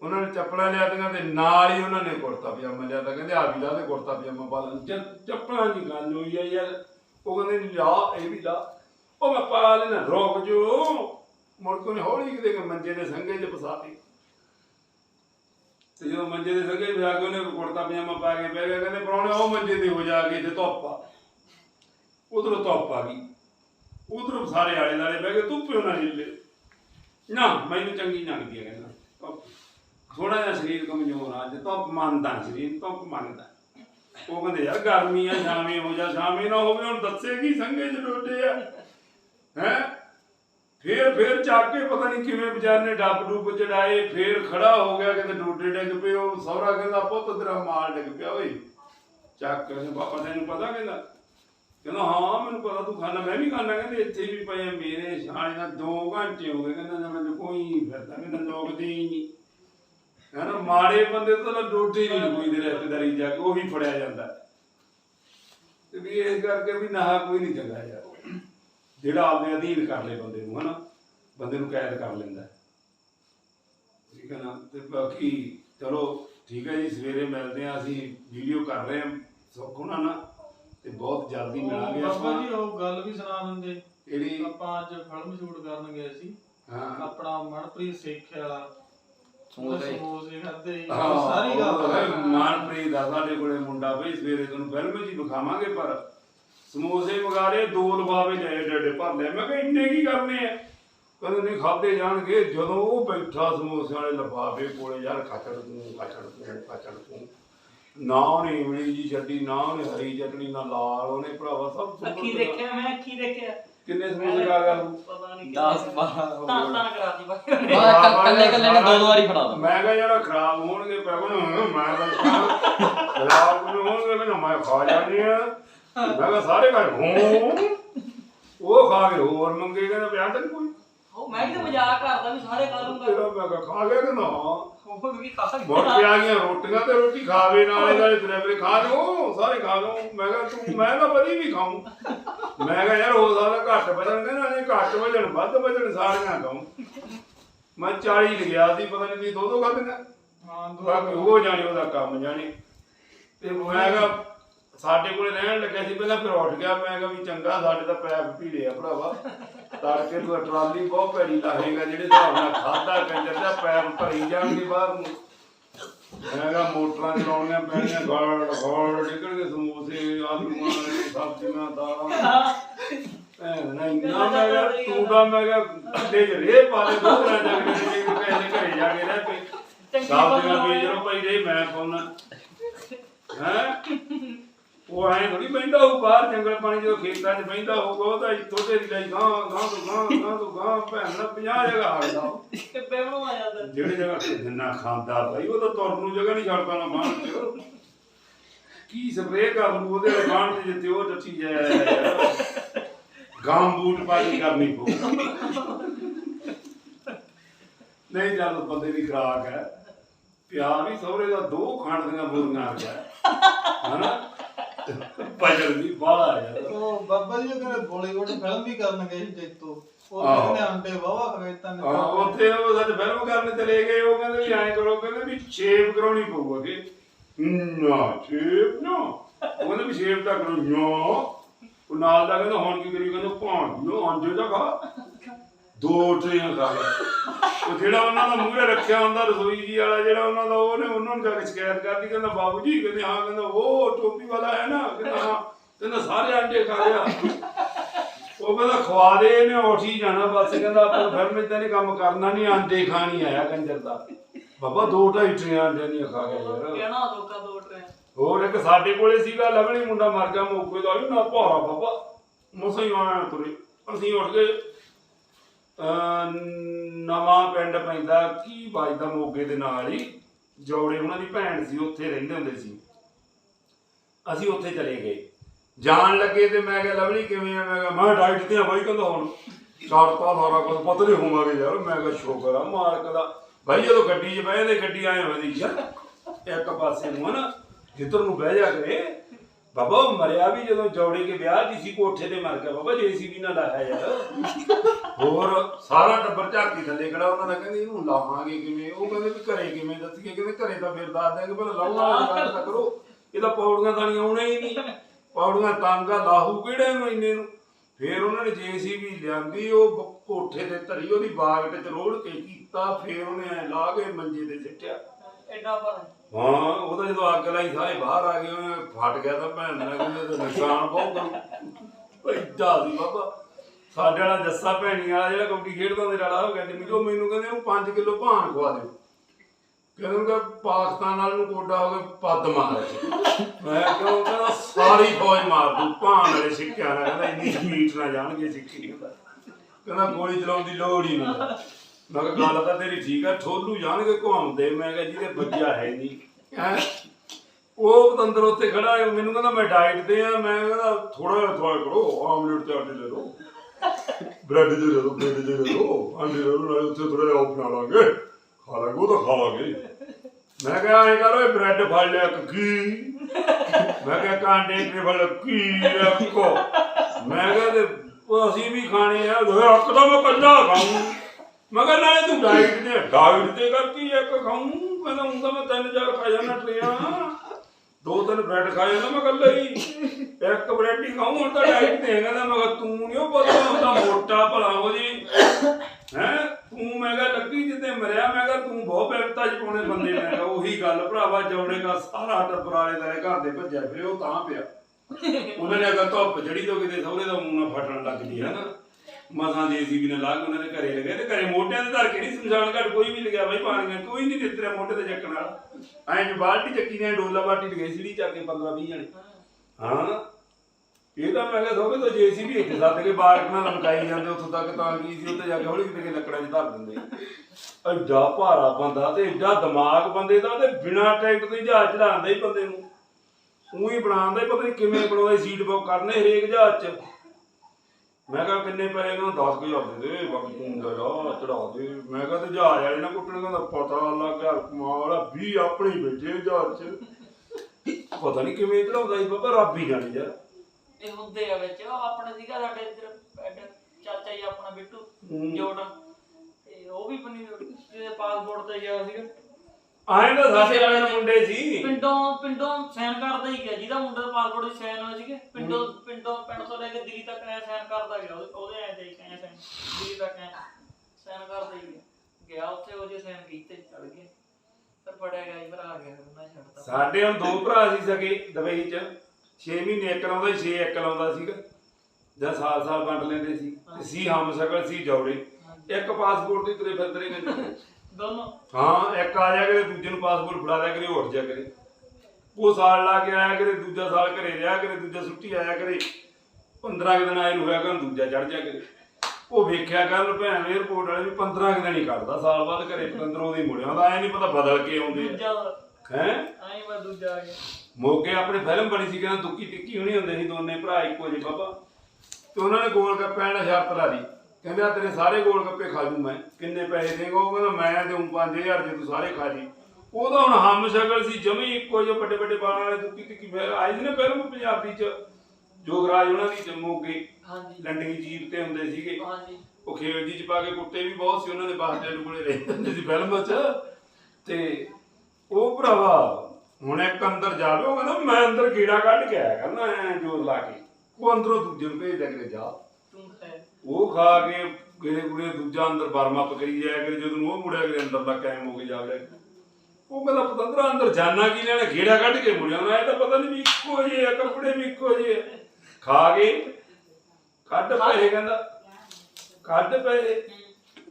ਉਹਨਾਂ ਨੇ ਚੱਪਲਾਂ ਲਿਆ ਦੀਆਂ ਤੇ ਨਾਲ ਹੀ ਉਹਨਾਂ ਨੇ ਕੁੜਤਾ ਪਜਾਮਾ ਲਿਆ ਤਾਂ ਕਹਿੰਦੇ ਆ ਵੀ ਲਾ ਦੇ ਕੁੜਤਾ ਪਜਾਮਾ ਪਾ ਲੈ ਚ- ਚੱਪਲਾਂ ਦੀ ਗੱਲ ਹੋਈ ਆ ਯਾਰ। ਉਹ ਕਹਿੰਦੇ ਲਾ, ਇਹ ਵੀ ਲਾ। ਉਹ ਮੈਂ ਪਾ ਲੈਣਾ ਰੁਕ ਜੋ। ਮੁੜ ਕੇ ਉਹਨੇ ਹੌਲੀ ਕਿ ਮੰਜੇ ਦੇ ਸੰਗੇ 'ਚ ਫਸਾਤੀ ਤੇ ਜਦੋਂ ਮੰਜੇ ਦੇ ਸੰਗੇ 'ਚ ਜਾ ਕੇ ਉਹਨੇ ਕੁੜਤਾ ਪਜਾਮਾ ਪਾ ਕੇ ਬਹਿ ਗਿਆ, ਕਹਿੰਦੇ ਪ੍ਰਾਹੁਣੇ ਉਹ ਮੰਜੇ ਤੇ ਹੋ ਜਾ ਕੇ ਤੇ ਧੁੱਪ ਆ। ਉਧਰੋਂ ਧੁੱਪ ਆ ਗਈ। ਉਧਰੋਂ ਸਾਰੇ ਆਲੇ ਦਾਲੇ ਬਹਿ ਗਏ ਧੁੱਪੇ ਉਹਨਾਂ ਹਿੱਲੇ? ਨਾ, ਮੈਨੂੰ ਚੰਗੀ ਲੱਗਦੀ ਲੱਗੀ ਕਹਿੰਦਾ। ਥੋੜਾ ਜਿਹਾ ਸਰੀਰ ਕਮਜ਼ੋਰ ਆ, ਅੱਜ ਧੁੱਪ ਮੰਨਦਾ ਸਰੀਰ ਧੁੱਪ ਮੰਨਦਾ। ਉਹ ਕਹਿੰਦੇ ਯਾਰ ਗਰਮੀ ਆ ਸ਼ਾਮੀ ਹੋ ਜਾ ਸ਼ਾਮੀ ਨਾ ਹੋਵੇ, ਹੁਣ ਦੱਸੇਗੀ ਸੰਗੇ ਚ ਆ। ਹੈ? ਫੇਰ ਫੇਰ ਚੱਕ ਕੇ ਪਤਾ ਨਹੀਂ ਕਿਵੇਂ ਵਿਚਾਰ ਨੇ ਡੱਬ ਡੁੱਬ ਚੜਾਏ, ਫੇਰ ਖੜਾ ਹੋ ਗਿਆ, ਕਹਿੰਦੇ ਡੋਡੇ ਡਿੱਗ ਪਏ, ਉਹ ਸਹੁਰਾ ਕਹਿੰਦਾ, ਪੁੱਤ, ਤੇਰਾ ਮਾਲ ਡਿੱਗ ਪਿਆ ਓਏ। ਚੱਕ ਕੇ ਪਾਪਾ ਤੈਨੂੰ ਪਤਾ? ਕਹਿੰਦਾ। ਕਹਿੰਦਾ, ਹਾਂ, ਮੈਨੂੰ ਪਤਾ, ਤੂੰ ਖਾਣਾ ਮੈਂ ਵੀ ਖਾਣਾ ਕਹਿੰਦੇ, ਇੱਥੇ ਵੀ ਪਏ ਮੇਰੇ ਸ਼ਾਨੇ ਦਾ 2 ਘੰਟੇ ਹੋ ਗਏ। ਕਹਿੰਦਾ, ਨਾ, ਮੈਨੂੰ ਕੋਈ ਫਿਰਦਾ। ਕਹਿੰਦਾ ਨੋਕਦੇ ਹੀ ਨਹੀਂ ਕਹਿੰਦਾ ਮਾੜੇ ਬੰਦੇ ਤੋਂ ਡੋਡੇ ਹੀ ਨਹੀਂ ਕੋਈ ਦੇ ਰਿਸ਼ਤੇਦਾਰੀ ਜਾ ਕੇ ਉਹ ਵੀ ਫੜਿਆ ਜਾਂਦਾ। ਤੇ ਵੀ ਇਸ ਕਰਕੇ ਵੀ ਨਾ ਕੋਈ ਨਹੀਂ ਚੰਗਾ ਯਾਰ। ਜਿਹੜਾ ਆਪਦੇ ਅਧੀਨ ਕਰ ਲੇ ਬੰਦੇ ਨੂੰ ਹਨਾ? ਬੰਦੇ ਨੂੰ ਕੈਦ ਕਰ ਲੈਂਦਾ। ਠੀਕ ਹੈ ਨਾ? ਤੇ ਬਾਕੀ ਚਲੋ ਠੀਕ ਹੈ ਜੀ ਸਵੇਰੇ ਮਿਲਦੇ ਆ ਅਸੀਂ ਵੀਡੀਓ ਕਰ ਰਹੇ ਹਾਂ। ਸੁੱਖ ਉਹਨਾਂ ਨਾਲ ਤੇ ਬਹੁਤ ਜਲਦੀ ਮਿਲਾਂਗੇ ਬਾਬਾ ਆਪਾਂ। ਜੀ ਉਹ ਗੱਲ ਵੀ ਸੁਣਾ ਦਿੰਦੇ। ਜਿਹੜੀ ਆਪਾਂ ਅੱਜ ਫਿਲਮ ਸ਼ੂਟ ਕਰਨ ਗਏ ਸੀ। ਹਾਂ। ਆਪਣਾ ਮਨਪ੍ਰੀਤ ਸੇਖ ਵਾਲਾ। ਸਮੋਸੇ। ਸਮੋਸੇ ਖਾਦੇ ਸਾਰੀ ਗੱਲ ਹੈ। ਮਾਨਪ੍ਰੀਤ ਦਾ ਸਾਡੇ ਕੋਲੇ ਮੁੰਡਾ ਬਈ ਸਵੇਰੇ ਤੁਹਾਨੂੰ ਫਿਲਮ 'ਚ ਹੀ ਵਿਖਾਵਾਂਗੇ ਪਰ ਸਮੋਸੇ ਮੰਗਾ ਲਏ ਦੋ ਲਫਾਫੇ ਲਏ ਡੱਡੇ ਭਰ ਲਿਆ ਮੈਂ ਕਿਹਾ ਇੰਨੇ ਕੀ ਕਰਨੇ ਆ? ਕਹਿੰਦੇ ਨਹੀਂ ਖਾਦੇ ਜਾਣਗੇ। ਜਦੋਂ ਉਹ ਬੈਠਾ ਸਮੋਸੇ ਵਾਲੇ ਲਫਾਫੇ ਕੋਲੇ ਯਾਰ ਖਚੜ ਤੂੰ ਖਚੜ ਤੂੰ ਖਚੜ ਤੂੰ ਨਾ ਉਹਨੇ ਇਮਲੀ ਜੀ ਛੱਡੀ ਨਾ ਉਹਨੇ ਹਰੀ ਚਟਣੀ ਨਾ ਲਾਲ ਉਹਨੇ ਭਰਾਵਾ ਸਭ ਅੱਖੀ ਦਿੱਤਾ। ਦੇਖਿਆ ਮੈਂ ਅੱਖੀ ਦੇਖਿਆ? ਕਿੰਨੇ ਸਮੋਸੇ ਖਾ ਗਿਆ ਤੂੰ? ਪਤਾ ਨਹੀਂ 10 12 ਤਾਂ ਤਾਂ ਕਰਾਤੀ ਬਾਈ ਬਾਅਦ ਕੱਲੇ ਕੱਲੇ ਨੇ ਦੋ ਦੋ ਵਾਰੀ ਫੜਾ ਦੋ ਮੈਂ ਕਿਹਾ ਯਾਰ ਖਰਾਬ ਹੋਣਗੇ ਪੈਗਨ ਮੈਂ ਤਾਂ ਖਰਾਬ ਨੂੰ ਹੋਣਗੇ ਮੈਂ ਮੈਂ ਖਾ ਜਾਣੀ ਆ। ਮੈਂ ਕਿਹਾ ਸਾਰੇ ਘਰ ਹੂੰ ਉਹ ਖਾ ਕੇ ਹੋਰ ਮੰਗੇ ਕਹਿੰਦਾ ਪਿਆ ਤਾਂ ਨੀ ਕੋਈ। ਉਹ ਮੈਂ ਵੀ ਤਾਂ ਮਜ਼ਾਕ ਕਰਦਾ ਵੀ ਸਾਰੇ ਖਾ ਲੂੰਗਾ ਤੇਰਾ ਮੈਂ ਕਿਹਾ ਖਾ ਗਿਆ ਕਿ ਨਾ? ਉਹ ਵੀ ਖਾ ਮੁੜ ਕੇ ਆ ਗਈਆਂ ਰੋਟੀਆਂ ਤੇ ਰੋਟੀ ਖਾਵੇ ਨਾਲੇ ਨਾਲੇ ਡਰਾਈਵਰ ਖਾ ਲਓ ਸਾਰੇ ਖਾ ਲਓ। ਮੈਂ ਕਿਹਾ ਤੂੰ ਮੈਂ ਤਾਂ ਵਧੀ ਵੀ ਖਾਉਂ ਮੈਂ ਕਿਹਾ ਯਾਰ ਹੋ ਸਕਦਾ ਘੱਟ ਵਜਣ ਕਹਿੰਦਾ ਨਹੀਂ ਘੱਟ ਵਜਣ ਵੱਧ ਵਜਣ ਸਾਰੀਆਂ ਖਾਉਂ ਮੈਂ 40 ਲਿਆ ਸੀ ਪਤਾ ਨਹੀਂ ਤੁਸੀਂ ਦੋ ਦੋ ਖਾਧੀਆਂ ਹਾਂ ਦੋ ਬਾਕੀ ਉਹ ਜਾਣੇ ਉਹਦਾ ਕੰਮ ਜਾਣੇ। ਤੇ ਮੈਂ ਕਿਹਾ ਸਾਡੇ ਕੋਲੇ ਰਹਿਣ ਲੱਗਿਆ ਸੀ ਪਹਿਲਾਂ ਫਿਰ ਉੱਠ ਗਿਆ ਮੈਂ ਕਿਹਾ ਵੀ ਚੰਗਾ ਸਾਡੇ ਤਾਂ ਪੈਪ ਭੀੜੇ ਆ ਭਰਾਵਾ। ਤੜਕੇ ਤੂੰ ਟਰਾਲੀ ਬਹੁਤ ਭੈੜੀ ਲਾਹੇਗਾ ਜਿਹੜੇ ਹਿਸਾਬ ਨਾਲ ਖਾਦਾ ਕੰਜਰ ਦਾ ਪੈਪ ਭਰੀ ਜਾਣਗੇ ਬਾਹਰ ਨੂੰ। ਕਿਹਾ ਮੋਟਰਾਂ ਚਲਾਉਣੀਆਂ ਪੈਣੀਆਂ ਗਾੜ ਗਾੜ ਨਿਕਲਣਗੇ ਸਮੋਸੇ ਆਲੂਆਂ ਦੇ ਸਬਜ਼ੀਆਂ ਦਾਲਾਂ। ਨਾ ਇੰਨਾ ਮੈਂ ਕਿਹਾ ਤੂੰ ਤਾਂ ਮੈਂ ਕਿਹਾ ਅੱਡੇ ਚ ਰੇ ਪਾ ਦੇ ਦੋ ਰਹਿ ਜਾ ਕੇ ਜੇ ਕਿਸੇ ਘਰੇ ਜਾ ਕੇ ਰਹਿ ਪਈ। ਚੰਗੀ ਸਬਜ਼ੀਆਂ ਬੀਜ ਲਓ ਭਾਈ ਰੇ ਮੈਂ ਪਾਉਣਾ। ਹੈ? ਉਹ ਐ ਥੋੜੀ ਬੈਂਦਾ ਉਹ ਬਾਹਰ ਜੰਗਲ ਪਾਣੀ ਜਦੋਂ ਖੇਤਾਂ 'ਚ ਬੈਂਦਾ ਹੋਊਗਾ ਉਹ ਤਾਂ ਇੱਥੋਂ ਤੇਰੀ ਲਈ ਗਾਂ ਗਾਂ ਤੋਂ ਗਾਂ ਗਾਂ ਤੋਂ ਗਾਂ ਭੈਣ ਦਾ 50 ਜਗ੍ਹਾ ਆਉਂਦਾ ਕਿੱਪੇ ਬਣਵਾ ਜਾਂਦਾ। ਜਿਹੜੀ ਜਗ੍ਹਾ ਤੇ ਜਿੰਨਾ ਖਾਂਦਾ ਭਾਈ ਉਹ ਤਾਂ ਤੁਰਨ ਨੂੰ ਜਗ੍ਹਾ ਨਹੀਂ ਛੱਡਦਾ ਨਾ ਬਾਹਰ ਚ ਕੀ ਸਪਰੇਅ ਕਰ ਲੂ ਉਹਦੇ ਬਾਹਰ ਤੇ ਜਿੱਥੇ ਉਹ ਟੱਟੀ ਜਾਏ ਗਾਂ ਬੂਟ ਪਾਣੀ ਕਰਨੀ ਪਊ। ਨਹੀਂ ਚੱਲ ਬੰਦੇ ਦੀ ਖਰਾਕ ਹੈ। ਪਿਆਰ ਵੀ ਸਹੁਰੇ ਦਾ ਦੋ ਖੰਡ ਦੀਆਂ ਬੋਰੀਆਂ ਆ ਗਿਆ ਹਨਾ? ਪਜਲ ਵੀ ਬਾਹਲਾ ਯਾਰ ਉਹ ਬਾਬਾ ਜੀ ਉਹ ਕਹਿੰਦੇ ਬਾਲੀਵੁੱਡ ਫਿਲਮ ਵੀ ਕਰਨ ਗਏ ਸੀ ਜੈਤੋ। ਉਹ ਆਹੋ। ਕਹਿੰਦੇ ਆਂਡੇ ਵਾਵਾ ਖਵੇ ਤਾਂ ਹਾਂ, ਉੱਥੇ ਉਹ ਸਾਡੇ ਫਿਲਮ ਕਰਨ ਚਲੇ ਗਏ ਉਹ ਕਹਿੰਦੇ ਵੀ ਐਂ ਕਰੋ ਕਹਿੰਦੇ ਵੀ ਸ਼ੇਪ ਕਰਾਉਣੀ ਪਊ ਅਗੇ। ਨਾ ਸ਼ੇਪ ਨਾ। ਉਹ ਕਹਿੰਦੇ ਵੀ ਸ਼ੇਪ ਤਾਂ ਕਰੋ ਨਾ। ਉਹ ਨਾਲ ਦਾ ਕਹਿੰਦਾ ਹੁਣ ਕੀ ਕਰੀ ਕਹਿੰਦਾ ਭਾਂ ਨੂੰ ਆਂਡੇ ਦਾ ਖਾ। ਦੋ ਖਾ ਗਿਆ ਉਹ ਜਿਹੜਾ ਉਹਨਾਂ ਦਾ ਮੂਹਰੇ ਰੱਖਿਆ ਹੁੰਦਾ ਰਸੋਈ ਜੀ ਵਾਲਾ ਜਿਹੜਾ ਉਹਨਾਂ ਦਾ ਉਹਨੇ ਉਹਨਾਂ ਨੂੰ ਜਾ ਕੇ ਸ਼ਿਕਾਇਤ ਕਰਦੀ ਕਹਿੰਦਾ ਬਾਬੂ ਜੀ ਕਹਿੰਦੇ ਹਾਂ ਕਹਿੰਦਾ ਉਹ ਟੋਪੀ ਵਾਲਾ ਹੈ ਨਾ ਕਹਿੰਦਾ ਹਾਂ ਕਹਿੰਦਾ ਸਾਰੇ ਆਂਡੇ ਖਾ ਗਿਆ ਉਹ ਕਹਿੰਦਾ ਖਵਾ ਦੇ ਇਹਨੇ ਉੱਠ ਹੀ ਜਾਣਾ ਬਸ ਕਹਿੰਦਾ ਆਪਾਂ ਨੂੰ ਫਿਲਮ ਇਦਾਂ ਨਹੀਂ ਕੰਮ ਕਰਨਾ ਨਹੀਂ ਆਂਡੇ ਖਾਣੀ ਆਇਆ ਕੰਜਰ ਦਾ। ਬਾਬਾ ਦੋ ਢਾਈ ਟਰੇ ਆਂਡੇ ਨਹੀਂ ਖਾ ਗਿਆ ਯਾਰ। ਕਹਿਣਾ ਲੋਕਾਂ ਦੋ ਟਰੇ ਹੋਰ ਇੱਕ ਸਾਡੇ ਕੋਲੇ ਸੀਗਾ ਲਵਣੀ ਮੁੰਡਾ ਮਰ ਗਿਆ ਮੌਕੇ ਦਾ ਨਾ ਭਾਰਾ ਬਾਬਾ। ਮਸਾਂ ਹੀ ਆਇਆ ਤੁਰੇ। ਅਸੀਂ ਉੱਠ ਗਏ। ਨਵਾਂ ਪਿੰਡ ਪੈਂਦਾ ਕੀ ਵੱਜਦਾ ਮੋਗੇ ਦੇ ਨਾਲ ਹੀ। ਜੋੜੇ ਉਹਨਾਂ ਦੀ ਭੈਣ ਸੀ, ਉੱਥੇ ਰਹਿੰਦੇ ਹੁੰਦੇ ਸੀ। ਅਸੀਂ ਉੱਥੇ ਚਲੇ ਗਏ। ਜਾਣ ਲੱਗੇ ਤੇ ਮੈਂ ਕਿਹਾ, ਲਵਲੀ, ਕਿਵੇਂ ਆ? ਮੈਂ ਕਿਹਾ, ਮੈਂ ਡਾਈਟ ਤੇ ਆ ਬਾਈ, ਕਹਿੰਦਾ ਹੁਣ ਛੱਡਤਾ ਸਾਰਾ ਕੁਝ ਪਤਾ ਨਹੀਂ ਹੋਵਾਂਗੇ ਯਾਰ। ਮੈਂ ਕਿਹਾ, ਸ਼ੁਕਰ ਆ, ਮਾਲਕ ਦਾ। ਬਾਈ, ਜਦੋਂ ਗੱਡੀ 'ਚ ਬਹਿ ਤੇ ਗੱਡੀ ਆਏ ਹੋਏ ਦੀ ਯਾਰ, ਇੱਕ ਪਾਸੇ ਨੂੰ ਨਾ ਜਿੱਧਰ ਨੂੰ ਬਹਿ ਜਾ ਕੇ ਬਾਬਾ ਉਹ ਮਰਿਆ ਵੀ ਜਦੋਂ ਜੋੜੇ ਕੇ ਵਿਆਹ ਦੀ ਸੀ ਕੋਠੇ ਤੇ ਮਰ ਗਿਆ। ਬਾਬਾ ਜੇਸੀਬੀ ਨਾਲ ਲਾਇਆ ਯਾਰ। ਹੋਰ ਸਾਰਾ ਟੱਬਰ ਝਾਕੀ ਥੱਲੇ ਖੜਾ ਉਹਨਾਂ ਦਾ ਕਹਿੰਦੇ ਇਹਨੂੰ ਲਾਵਾਂਗੇ ਕਿਵੇਂ? ਉਹ ਕਹਿੰਦੇ ਵੀ ਘਰੇ ਕਿਵੇਂ ਦੱਸੀਏ? ਕਹਿੰਦੇ ਘਰੇ ਤਾਂ ਫਿਰ ਦੱਸ ਦਿਆਂਗੇ ਪਰ ਲਾਉਣ ਗੱਲ ਤਾਂ ਕਰੋ। ਇਹ ਤਾਂ ਪੌੜੀਆਂ ਤਾਂ ਨਹੀਂ ਆਉਣਾ ਹੀ ਨਹੀਂ। ਪੌੜੀਆਂ ਤੰਗਾ ਲਾਹੂ ਕਿਹੜੇ ਨੂੰ ਇੰਨੇ ਨੂੰ? ਫਿਰ ਉਹਨਾਂ ਨੇ ਜੇਸੀਬੀ ਲਿਆਂਦੀ ਉਹ ਕੋਠੇ ਤੇ ਧਰੀ ਉਹਦੀ ਬਾਗ ਤੇ ਰੋੜ ਕੇ ਕੀਤਾ ਫਿਰ ਉਹਨੇ ਐ ਲਾ ਕੇ ਮੰਜੇ ਤੇ ਸਿੱਟਿਆ। ਐਡਾ ਪਰ ਹਾਂ ਉਹਦਾ ਜਦੋਂ ਅੱਗ ਲਾਈ, ਸਾਰੇ ਬਾਹਰ ਆ ਗਏ, ਉਹਨੇ ਫਟ ਗਿਆ ਤਾਂ ਭੈਣ ਨੇ ਕਹਿੰਦੇ ਤੇ ਨੁਕਸਾਨ ਬਹੁਤ ਕਰੂ ਐਡਾ ਸੀ ਬਾਬਾ। ਸਾਡੇ ਵਾਲਾ ਜੱਸਾ ਭੈਣੀ ਵਾਲਾ ਜਿਹੜਾ ਕਬੱਡੀ ਖੇਡਦਾ, ਉਹਦੇ ਵਾਲਾ ਉਹ ਕਹਿੰਦੇ ਮੈਨੂੰ ਮੈਨੂੰ ਕਹਿੰਦੇ ਇਹਨੂੰ 5 ਕਿਲੋ ਭਾਣ ਖਵਾ ਦਿਓ। ਕਹਿੰਦੇ ਉਹਨੂੰ ਪਾਕਿਸਤਾਨ ਨਾਲ ਨੂੰ ਕੋਡਾ ਹੋ ਕੇ ਪੱਦ ਮਾਰ ਮੈਂ ਕਿਉਂ ਕਹਿੰਦਾ ਸਾਰੀ ਫੌਜ ਮਾਰ ਦੂ ਭਾਣ ਵਾਲੇ ਸਿੱਕਿਆਂ ਨਾਲ ਕਹਿੰਦਾ ਇੰਨੀ ਮੀਟ ਨਾ ਜਾਣਗੇ ਸਿੱਖੀ ਕਹਿੰਦਾ ਗੋਲੀ ਚਲਾਉਣ ਦੀ ਲੋੜ ਹੀ ਨਹੀਂ। ਮੈਂ ਕਿਹਾ, ਗੱਲ ਤਾਂ ਤੇਰੀ ਠੀਕ ਆ, ਠੋਲੂ ਜਾਣਗੇ ਘੁੰਮਦੇ ਮੈਂ ਕਿਹਾ, ਜਿਹਦੇ ਵੱਜਿਆ ਹੈ ਨਹੀਂ। ਹੈਂ ਉਹ ਪਤੰਦਰ ਉੱਤੇ ਖੜਾ ਹੈ ਮੈਨੂੰ ਕਹਿੰਦਾ, ਮੈਂ ਡਾਈਟ ਤੇ ਆ। ਮੈਂ ਕਹਿੰਦਾ ਥੋੜਾ ਜਿਹਾ ਥੋੜਾ ਕਰੋ ਆਮਲੇਟ ਤੇ ਆਟੇ ਲੈ ਲਓ ਬ੍ਰੈਡ ਦੇ ਲੈ ਲਓ ਬ੍ਰੈਡ ਦੇ ਲੈ ਲਓ ਆਂਡੇ ਲੈ ਲਓ, ਨਾਲੇ ਉੱਥੇ ਥੋੜਾ ਜਿਹਾ ਉਹ ਬਣਾ ਲਾਂਗੇ। ਖਾ ਲਾਂਗੇ, ਉਹ ਤਾਂ ਖਾ ਲਾਂਗੇ। ਮੈਂ ਕਿਹਾ ਐਂ ਕਰ, ਓਏ ਬ੍ਰੈਡ ਫੜ ਲਿਆ ਕੱਕੀ ਮੈਂ ਕਿਹਾ, ਕਾਂਡੇ ਟੇਬਲ ਕੀ ਰੱਖੋ ਮੈਂ ਕਿਹਾ, ਤੇ ਉਹ ਅਸੀਂ ਵੀ ਖਾਣੇ ਆ, ਉਹ ਅੱਕ ਤਾਂ ਮੈਂ ਕੱਲਾ ਖਾਊਂ। ਮੈਂ ਕਿਹਾ ਨਾਲੇ ਤੂੰ ਡਾਈਟ ਤੇ ਡਾਈਟ ਤੇ ਕਰ ਕੀ ਇੱਕ ਮੈਂ ਤਾਂ ਉਂਗਾ ਮੈਂ ਤਿੰਨ ਚਾਰ ਖਾ ਜਾਣਾ ਟਰੇਆਂ ਦੋ ਤਿੰਨ ਬ੍ਰੈਡ ਖਾ ਜਾਣਾ ਮੈਂ ਕੱਲਾ ਹੀ। ਇੱਕ ਬ੍ਰੈਡ ਹੀ ਖਾਊਂ ਹੁਣ ਤਾਂ ਡਾਈਟ ਤੇ ਕਹਿੰਦਾ ਮੈਂ ਕਿਹਾ ਤੂੰ ਨਹੀਂ ਉਹ ਪਤਾ ਹੁੰਦਾ ਮੋਟਾ ਭਲਾ ਹੋ ਜੀ। ਹੈ? ਤੂੰ ਮੈਂ ਕਿਹਾ ਲੱਗੀ ਜਿੱਤੇ ਮਰਿਆ ਮੈਂ ਕਿਹਾ ਤੂੰ ਬਹੁਤ ਬਿਪਤਾ ਚ ਪਾਉਣੇ ਬੰਦੇ ਮੈਂ ਕਿਹਾ ਉਹੀ ਗੱਲ ਭਰਾਵਾ ਜੌੜੇ ਦਾ ਸਾਰਾ ਟੱਬਰ ਵਾਲੇ ਦਾ ਘਰ ਦੇ ਭੱਜਿਆ ਫਿਰੇ ਉਹ ਤਾਂ ਪਿਆ। ਉਹਨਾਂ ਨੇ ਅਗਰ ਧੁੱਪ ਜੜੀ ਤੋਂ ਕਿਤੇ ਸਹੁਰੇ ਦਾ ਮੂੰਹ ਨਾ ਫਟਣ ਲੱਗ ਜੀ ਹੈ ਨਾ ਮਸਾਂ ਦੇ ਨੇ ਲਾ ਉਹਨਾਂ ਦੇ ਘਰੇ ਲਗੇ। ਤੇ ਘਰੇ ਮੋਢਿਆਂ ਦੇ ਧਰ ਕੇ ਨਹੀਂ ਸਮਝਾਣ ਘੜ ਕੋਈ ਵੀ ਲੱਗਿਆ ਬਾਈ ਪਾਣੀਆਂ, ਕੋਈ ਨਹੀਂ ਦਿੱਤਰੇ ਮੋਢੇ ਤੇ ਚੱਕਣ ਵਾਲਾ। ਐਂ ਜੀ ਬਾਲਟੀ ਚੱਕੀ ਨੇ, ਡੋਲਾ ਬਾਟੀ ਲਗੇ ਸੀੜੀ ਚੱਕ ਕੇ 15 20 ਜਣੇ। ਹਾਂ ਇਹ ਤਾਂ ਮੈਂ ਕਿਹਾ ਸੋਵੇ ਤੋਂ ਜੇਸੀਬੀ ਇੱਥੇ ਸੱਦ ਕੇ ਬਾਰਕ ਨਾਲ ਲਮਕਾਈ ਜਾਂਦੇ, ਉੱਥੋਂ ਤੱਕ ਤਾਂ ਕੀ ਸੀ ਉੱਤੇ ਜਾ ਕੇ ਹੌਲੀ ਕਿਤੇ ਲੱਕੜਾਂ 'ਚ ਧਰ ਦਿੰਦੇ। ਐਡਾ ਭਾਰਾ ਬੰਦਾ ਤੇ ਐਡਾ ਦਿਮਾਗ ਬੰਦੇ ਦਾ ਤੇ ਬਿਨਾ ਟਰੈਕਟਰ ਦੇ ਜਹਾਜ਼ ਚੜਾਉਂਦਾ ਹੀ ਬੰਦੇ ਨੂੰ। ਉਹੀ ਬਣਾਉਂਦਾ ਪਤਾ ਨਹੀਂ ਕਿਵੇਂ ਬਣਾਉਂਦਾ ਸੀਟ ਬੁੱਕ ਕਰਨੇ ਹਰੇਕ ਜਹਾਜ਼ 'ਚ। ਮੈਂ ਕਿਹਾ ਕਿੰਨੇ ਪੈਸੇ ਕਹਿੰਦਾ 10000 ਦੇ ਦੇ ਬਾਕੀ ਤੂੰ ਦਾ ਜਾ ਚੜਾ ਦੇ। ਮੈਂ ਕਿਹਾ ਤੇ ਜਹਾਜ਼ ਵਾਲੇ ਨਾਲ ਕੁੱਟਣ ਕਹਿੰਦਾ ਪਤਾ ਲੱਗ ਗਿਆ ਕਮਾਲ ਆ 20 ਆਪਣੇ ਹੀ ਬੈਠੇ ਜਹਾਜ਼ 'ਚ। ਪਤਾ ਨਹੀਂ ਕਿਵੇਂ ਚੜਾਉਂਦਾ ਸੀ ਬਾਬਾ ਰੱਬ ਹੀ ਜਾਣੇ ਯਾਰ। ਇਹ ਹੁੰਦੇ ਆ ਵਿੱਚ ਉਹ ਆਪਣਾ ਸੀਗਾ ਸਾਡੇ ਇੱਧਰ ਐਡਾ ਚਾਚਾ ਜੀ ਆਪਣਾ ਬਿੱਟੂ। ਜੋੜਨ ਤੇ ਉਹ ਵੀ ਬਣੀ ਪਾਸਪੋਰਟ ਤੇ ਗਿਆ ਸੀਗਾ। ਆਏ ਤਾਂ ਸਾਡੇ ਵਾਲੇ ਦੇ ਮੁੰਡੇ ਸੀ। ਪਿੰਡੋਂ ਪਿੰਡੋਂ ਸਾਈਨ ਕਰਦਾ ਹੀ ਗਿਆ ਜਿਹਦਾ ਮੁੰਡੇ ਦਾ ਪਾਸਪੋਰਟ ਦੀ ਸਾਈਨ ਹੋਏ ਸੀਗੇ। ਪਿੰਡੋਂ ਪਿੰਡੋਂ ਪਿੰਡ ਤੋਂ ਲੈ ਕੇ ਦਿੱਲੀ ਤੱਕ ਐ ਸਾਈਨ ਕਰਦਾ ਗਿਆ ਉਹਦੇ- ਉਹਦੇ ਐ ਦੇ ਐ ਸਾਈਨ ਦਿੱਲੀ ਤੱਕ ਐ ਸਾਈਨ ਕਰਦਾ ਹੀ ਗਿਆ। ਗਿਆ ਉੱਥੇ ਉਹ ਜੇ ਸਾਈਨ ਕੀਤੇ ਚੜ ਗਏ। ਫਿਰ ਫੜਿਆ ਗਿਆ ਜੀ ਭਰਾ ਗਿਆ ਉਹਨਾਂ ਨੇ ਛੱਡਤਾ। ਸਾਡੇ ਹੁਣ ਦੋ ਭਰਾ ਸੀ ਸਕੇ ਦੁਬਈ ਚ। 6 ਮਹੀਨੇ ਇੱਕ ਲਾਉਂਦਾ 6 ਇੱਕ ਲਾਉਂਦਾ ਸੀਗਾ। ਜਾਂ ਸਾਲ ਸਾਲ ਵੰਡ ਲੈਂਦੇ ਸੀ। ਤੇ ਸੀ ਹਮ ਸਕਲ ਸੀ ਜੋੜੇ। ਇੱਕ ਪਾਸਪੋਰਟ ਦੀ ਤੁਰੇ ਫਿਰਦੇ ਨੇ *laughs* ਦੋਨੋਂ ਹਾਂ ਇੱਕ ਆ ਜਾ ਕਰੇ ਦੂਜੇ ਨੂੰ ਪਾਸਪੋਰਟ ਫੜਾ ਦਿਆ ਕਰੇ ਉੱਠ ਜਾ ਕਰੇ। ਉਹ ਸਾਲ ਲਾ ਕੇ ਆਇਆ ਕਰੇ ਦੂਜਾ ਸਾਲ ਘਰੇ ਰਿਹਾ ਕਰੇ ਦੂਜਾ ਛੁੱਟੀ ਆਇਆ ਕਰੇ। 15 ਕੁ ਦਿਨ ਆਏ ਨੂੰ ਹੋਇਆ ਕਰਨ ਦੂਜਾ ਚੜ ਜਾ ਕਰੇ। ਉਹ ਵੇਖਿਆ ਕਰਨ ਭੈਣ 에어ਪੋਰਟ ਵਾਲੇ ਵੀ 15 ਕੁ ਦਿਨ ਹੀ ਕੱਢਦਾ ਸਾਲ ਬਾਅਦ ਘਰੇ ਪਤੰਦਰੋਂ ਦੀ ਮੁੜਿਆ ਹੁੰਦਾ ਐ ਨਹੀਂ ਪਤਾ ਬਦਲ ਕੇ ਆਉਂਦੇ ਦੂਜਾ ਹੈ? ਆਈ ਮੈਂ ਦੂਜਾ ਆ ਗਿਆ। ਮੋਗੇ ਆਪਣੇ ਫਿਲਮ ਬਣੀ ਸੀ ਕਹਿੰਦਾ ਦੁੱਕੀ ਟਿੱਕੀ ਹੋਣੀ ਹੁੰਦੇ ਸੀ ਦੋਨੇ ਭਰਾ ਇੱਕੋ ਜਿਹੇ ਬਾਬਾ। ਤੇ ਉਹਨਾਂ ਨੇ ਗੋਲ ਗੱਪਿਆਂ ਨਾਲ ਸ਼ਰਤ ਲਾ ਲਈ। ਕਹਿੰਦੇ ਤੇਰੇ ਸਾਰੇ ਗੋਲ ਗੱਪੇ ਖਾ ਜੂ ਮੈਂ। ਕਿੰਨੇ ਪੈਸੇ ਦੇਗਾ? ਉਹ ਕਹਿੰਦਾ ਮੈਂ ਦੇਉਂ 5000 ਜੇ ਤੂੰ ਸਾਰੇ ਖਾ ਜੀ। ਉਹਦਾ ਹੁਣ ਹਮ ਸ਼ਕਲ ਸੀ ਜਮੀ ਇੱਕੋ ਜਿਹੇ ਵੱਡੇ ਵੱਡੇ ਬਾਲਾਂ ਵਾਲੇ ਟਿੱਕੀ ਫਿਰ ਆਈ ਸੀ ਨਾ ਫਿਲਮ ਪੰਜਾਬੀ ਚ ਜੋਗਰਾਜ ਉਹਨਾਂ ਦੀ ਚ ਮੋਗੇ ਹਾਂਜੀ। ਲੰਡਗੀ ਜੀਪ ਤੇ ਹੁੰਦੇ ਸੀਗੇ। ਹਾਂਜੀ। ਉਹ ਖੇਲ ਜੀ ਚ ਪਾ ਕੇ ਕੁੱਤੇ ਵੀ ਬਹੁਤ ਸੀ ਉਹਨਾਂ ਦੇ ਬਾਸ ਦੇ ਕੋਲੇ ਰਹਿੰਦੇ ਹੁੰਦੇ ਸੀ ਫਿਲਮ 'ਚ ਤੇ ਉਹ ਭਰਾਵਾ ਹੁਣ ਇੱਕ ਅੰਦਰ ਜਾਵੇ ਉਹ ਕਹਿੰਦਾ ਮੈਂ ਅੰਦਰ ਕੀੜਾ ਕੱਢ ਕੇ ਆਇਆ ਕਹਿੰਦਾ ਐ ਜੋਰ ਲਾ ਕੇ। ਉਹ ਅੰਦਰੋਂ ਦੂਜੇ ਨੂੰ ਭੇਜ ਦਿਆ ਕਰੇ ਜਾ। ਤੂੰ ਉਹ ਖਾ ਕੇ ਗੇੜੇ ਗੁੜੇ ਦੂਜਾ ਅੰਦਰ ਬਰਮਾ ਪਕੜੀ ਜਾਇਆ ਕਰੇ ਜਦੋਂ ਉਹ ਮੁੜਿਆ ਕਰੇ ਅੰਦਰ ਦਾ ਕਾਇਮ ਹੋ ਕੇ ਜਾਵੇ ਉਹ ਕਹਿੰਦਾ ਪਤੰਦਰਾ ਅੰਦਰ ਜਾਣਾ ਕੀ ਲੈਣਾ ਘੇੜਾ ਕੱਢ ਕੇ ਮੁੜਿਆ ਨਾ ਇਹ ਤਾਂ ਪਤਾ ਨਹੀਂ ਵੀ ਇੱਕੋ ਜਿਹੇ ਆ ਕੱਪੜੇ ਵੀ ਇੱਕੋ ਜਿਹੇ। ਖਾ ਕੇ ਕੱਢ ਪੈਸੇ ਕਹਿੰਦਾ। ਕੱਢ ਪੈਸੇ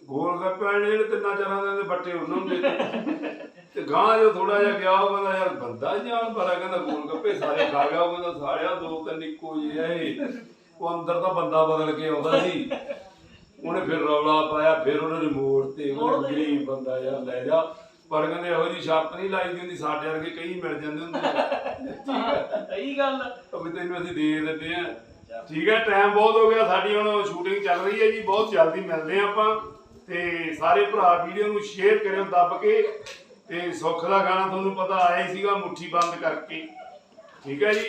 ਗੋਲ ਗੱਪੇ ਜਿਹੜੇ ਤਿੰਨਾਂ ਚਾਰਾਂ ਦੇ ਬੱਟੇ ਉਹਨਾਂ ਨੂੰ ਦੇ ਦਿੱਤੇ। ਤੇ ਗਾਂ ਜੋ ਥੋੜਾ ਜਿਹਾ ਗਿਆ ਉਹ ਕਹਿੰਦਾ ਯਾਰ ਬੰਦਾ ਜਾਨ ਭਰਾ ਕਹਿੰਦਾ ਗੋਲ ਗੱਪੇ ਸਾਰੇ ਖਾ ਗਿਆ ਉਹ ਕਹਿੰਦਾ ਸਾਰਿਆ ਦੋ ਤਿੰਨ ਇੱਕੋ ਜਿਹੇ ਆ ਇਹ। ਉਹ ਅੰਦਰ ਤਾਂ ਬੰਦਾ ਬਦਲ ਕੇ ਆਉਂਦਾ ਸੀ। ਉਹਨੇ ਫਿਰ ਰੌਲਾ ਪਾਇਆ ਫਿਰ ਉਹਨਾਂ ਮੋੜ ਤੇ ਉਹ ਗਰੀਬ ਬੰਦਾ ਯਾਰ ਲੈ ਜਾ। ਪਰ ਕਹਿੰਦੇ ਇਹੋ ਜੀ ਸ਼ਰਤ ਨਹੀਂ ਲਾਈ ਦੀ ਹੁੰਦੀ ਸਾਡੇ ਵਰਗੇ ਕਈ ਮਿਲ ਜਾਂਦੇ ਹੁੰਦੇ। ਸਹੀ ਗੱਲ ਵੀ ਤੈਨੂੰ ਅਸੀਂ ਦੇ ਦਿੰਦੇ ਆ। ਠੀਕ ਹੈ ਟਾਈਮ ਬਹੁਤ ਹੋ ਗਿਆ ਸਾਡੀ ਹੁਣ ਸ਼ੂਟਿੰਗ ਚੱਲ ਰਹੀ ਹੈ ਜੀ ਬਹੁਤ ਜਲਦੀ ਮਿਲਦੇ ਆ ਆਪਾਂ। ਤੇ ਸਾਰੇ ਭਰਾ ਵੀਡੀਓ ਨੂੰ ਸ਼ੇਅਰ ਕਰਿਓ ਦੱਬ ਕੇ। ਤੇ ਸੁੱਖ ਦਾ ਗਾਣਾ ਤੁਹਾਨੂੰ ਪਤਾ ਆਇਆ ਹੀ ਸੀਗਾ ਮੁੱਠੀ ਬੰਦ ਕਰਕੇ। ਠੀਕ ਹੈ ਜੀ।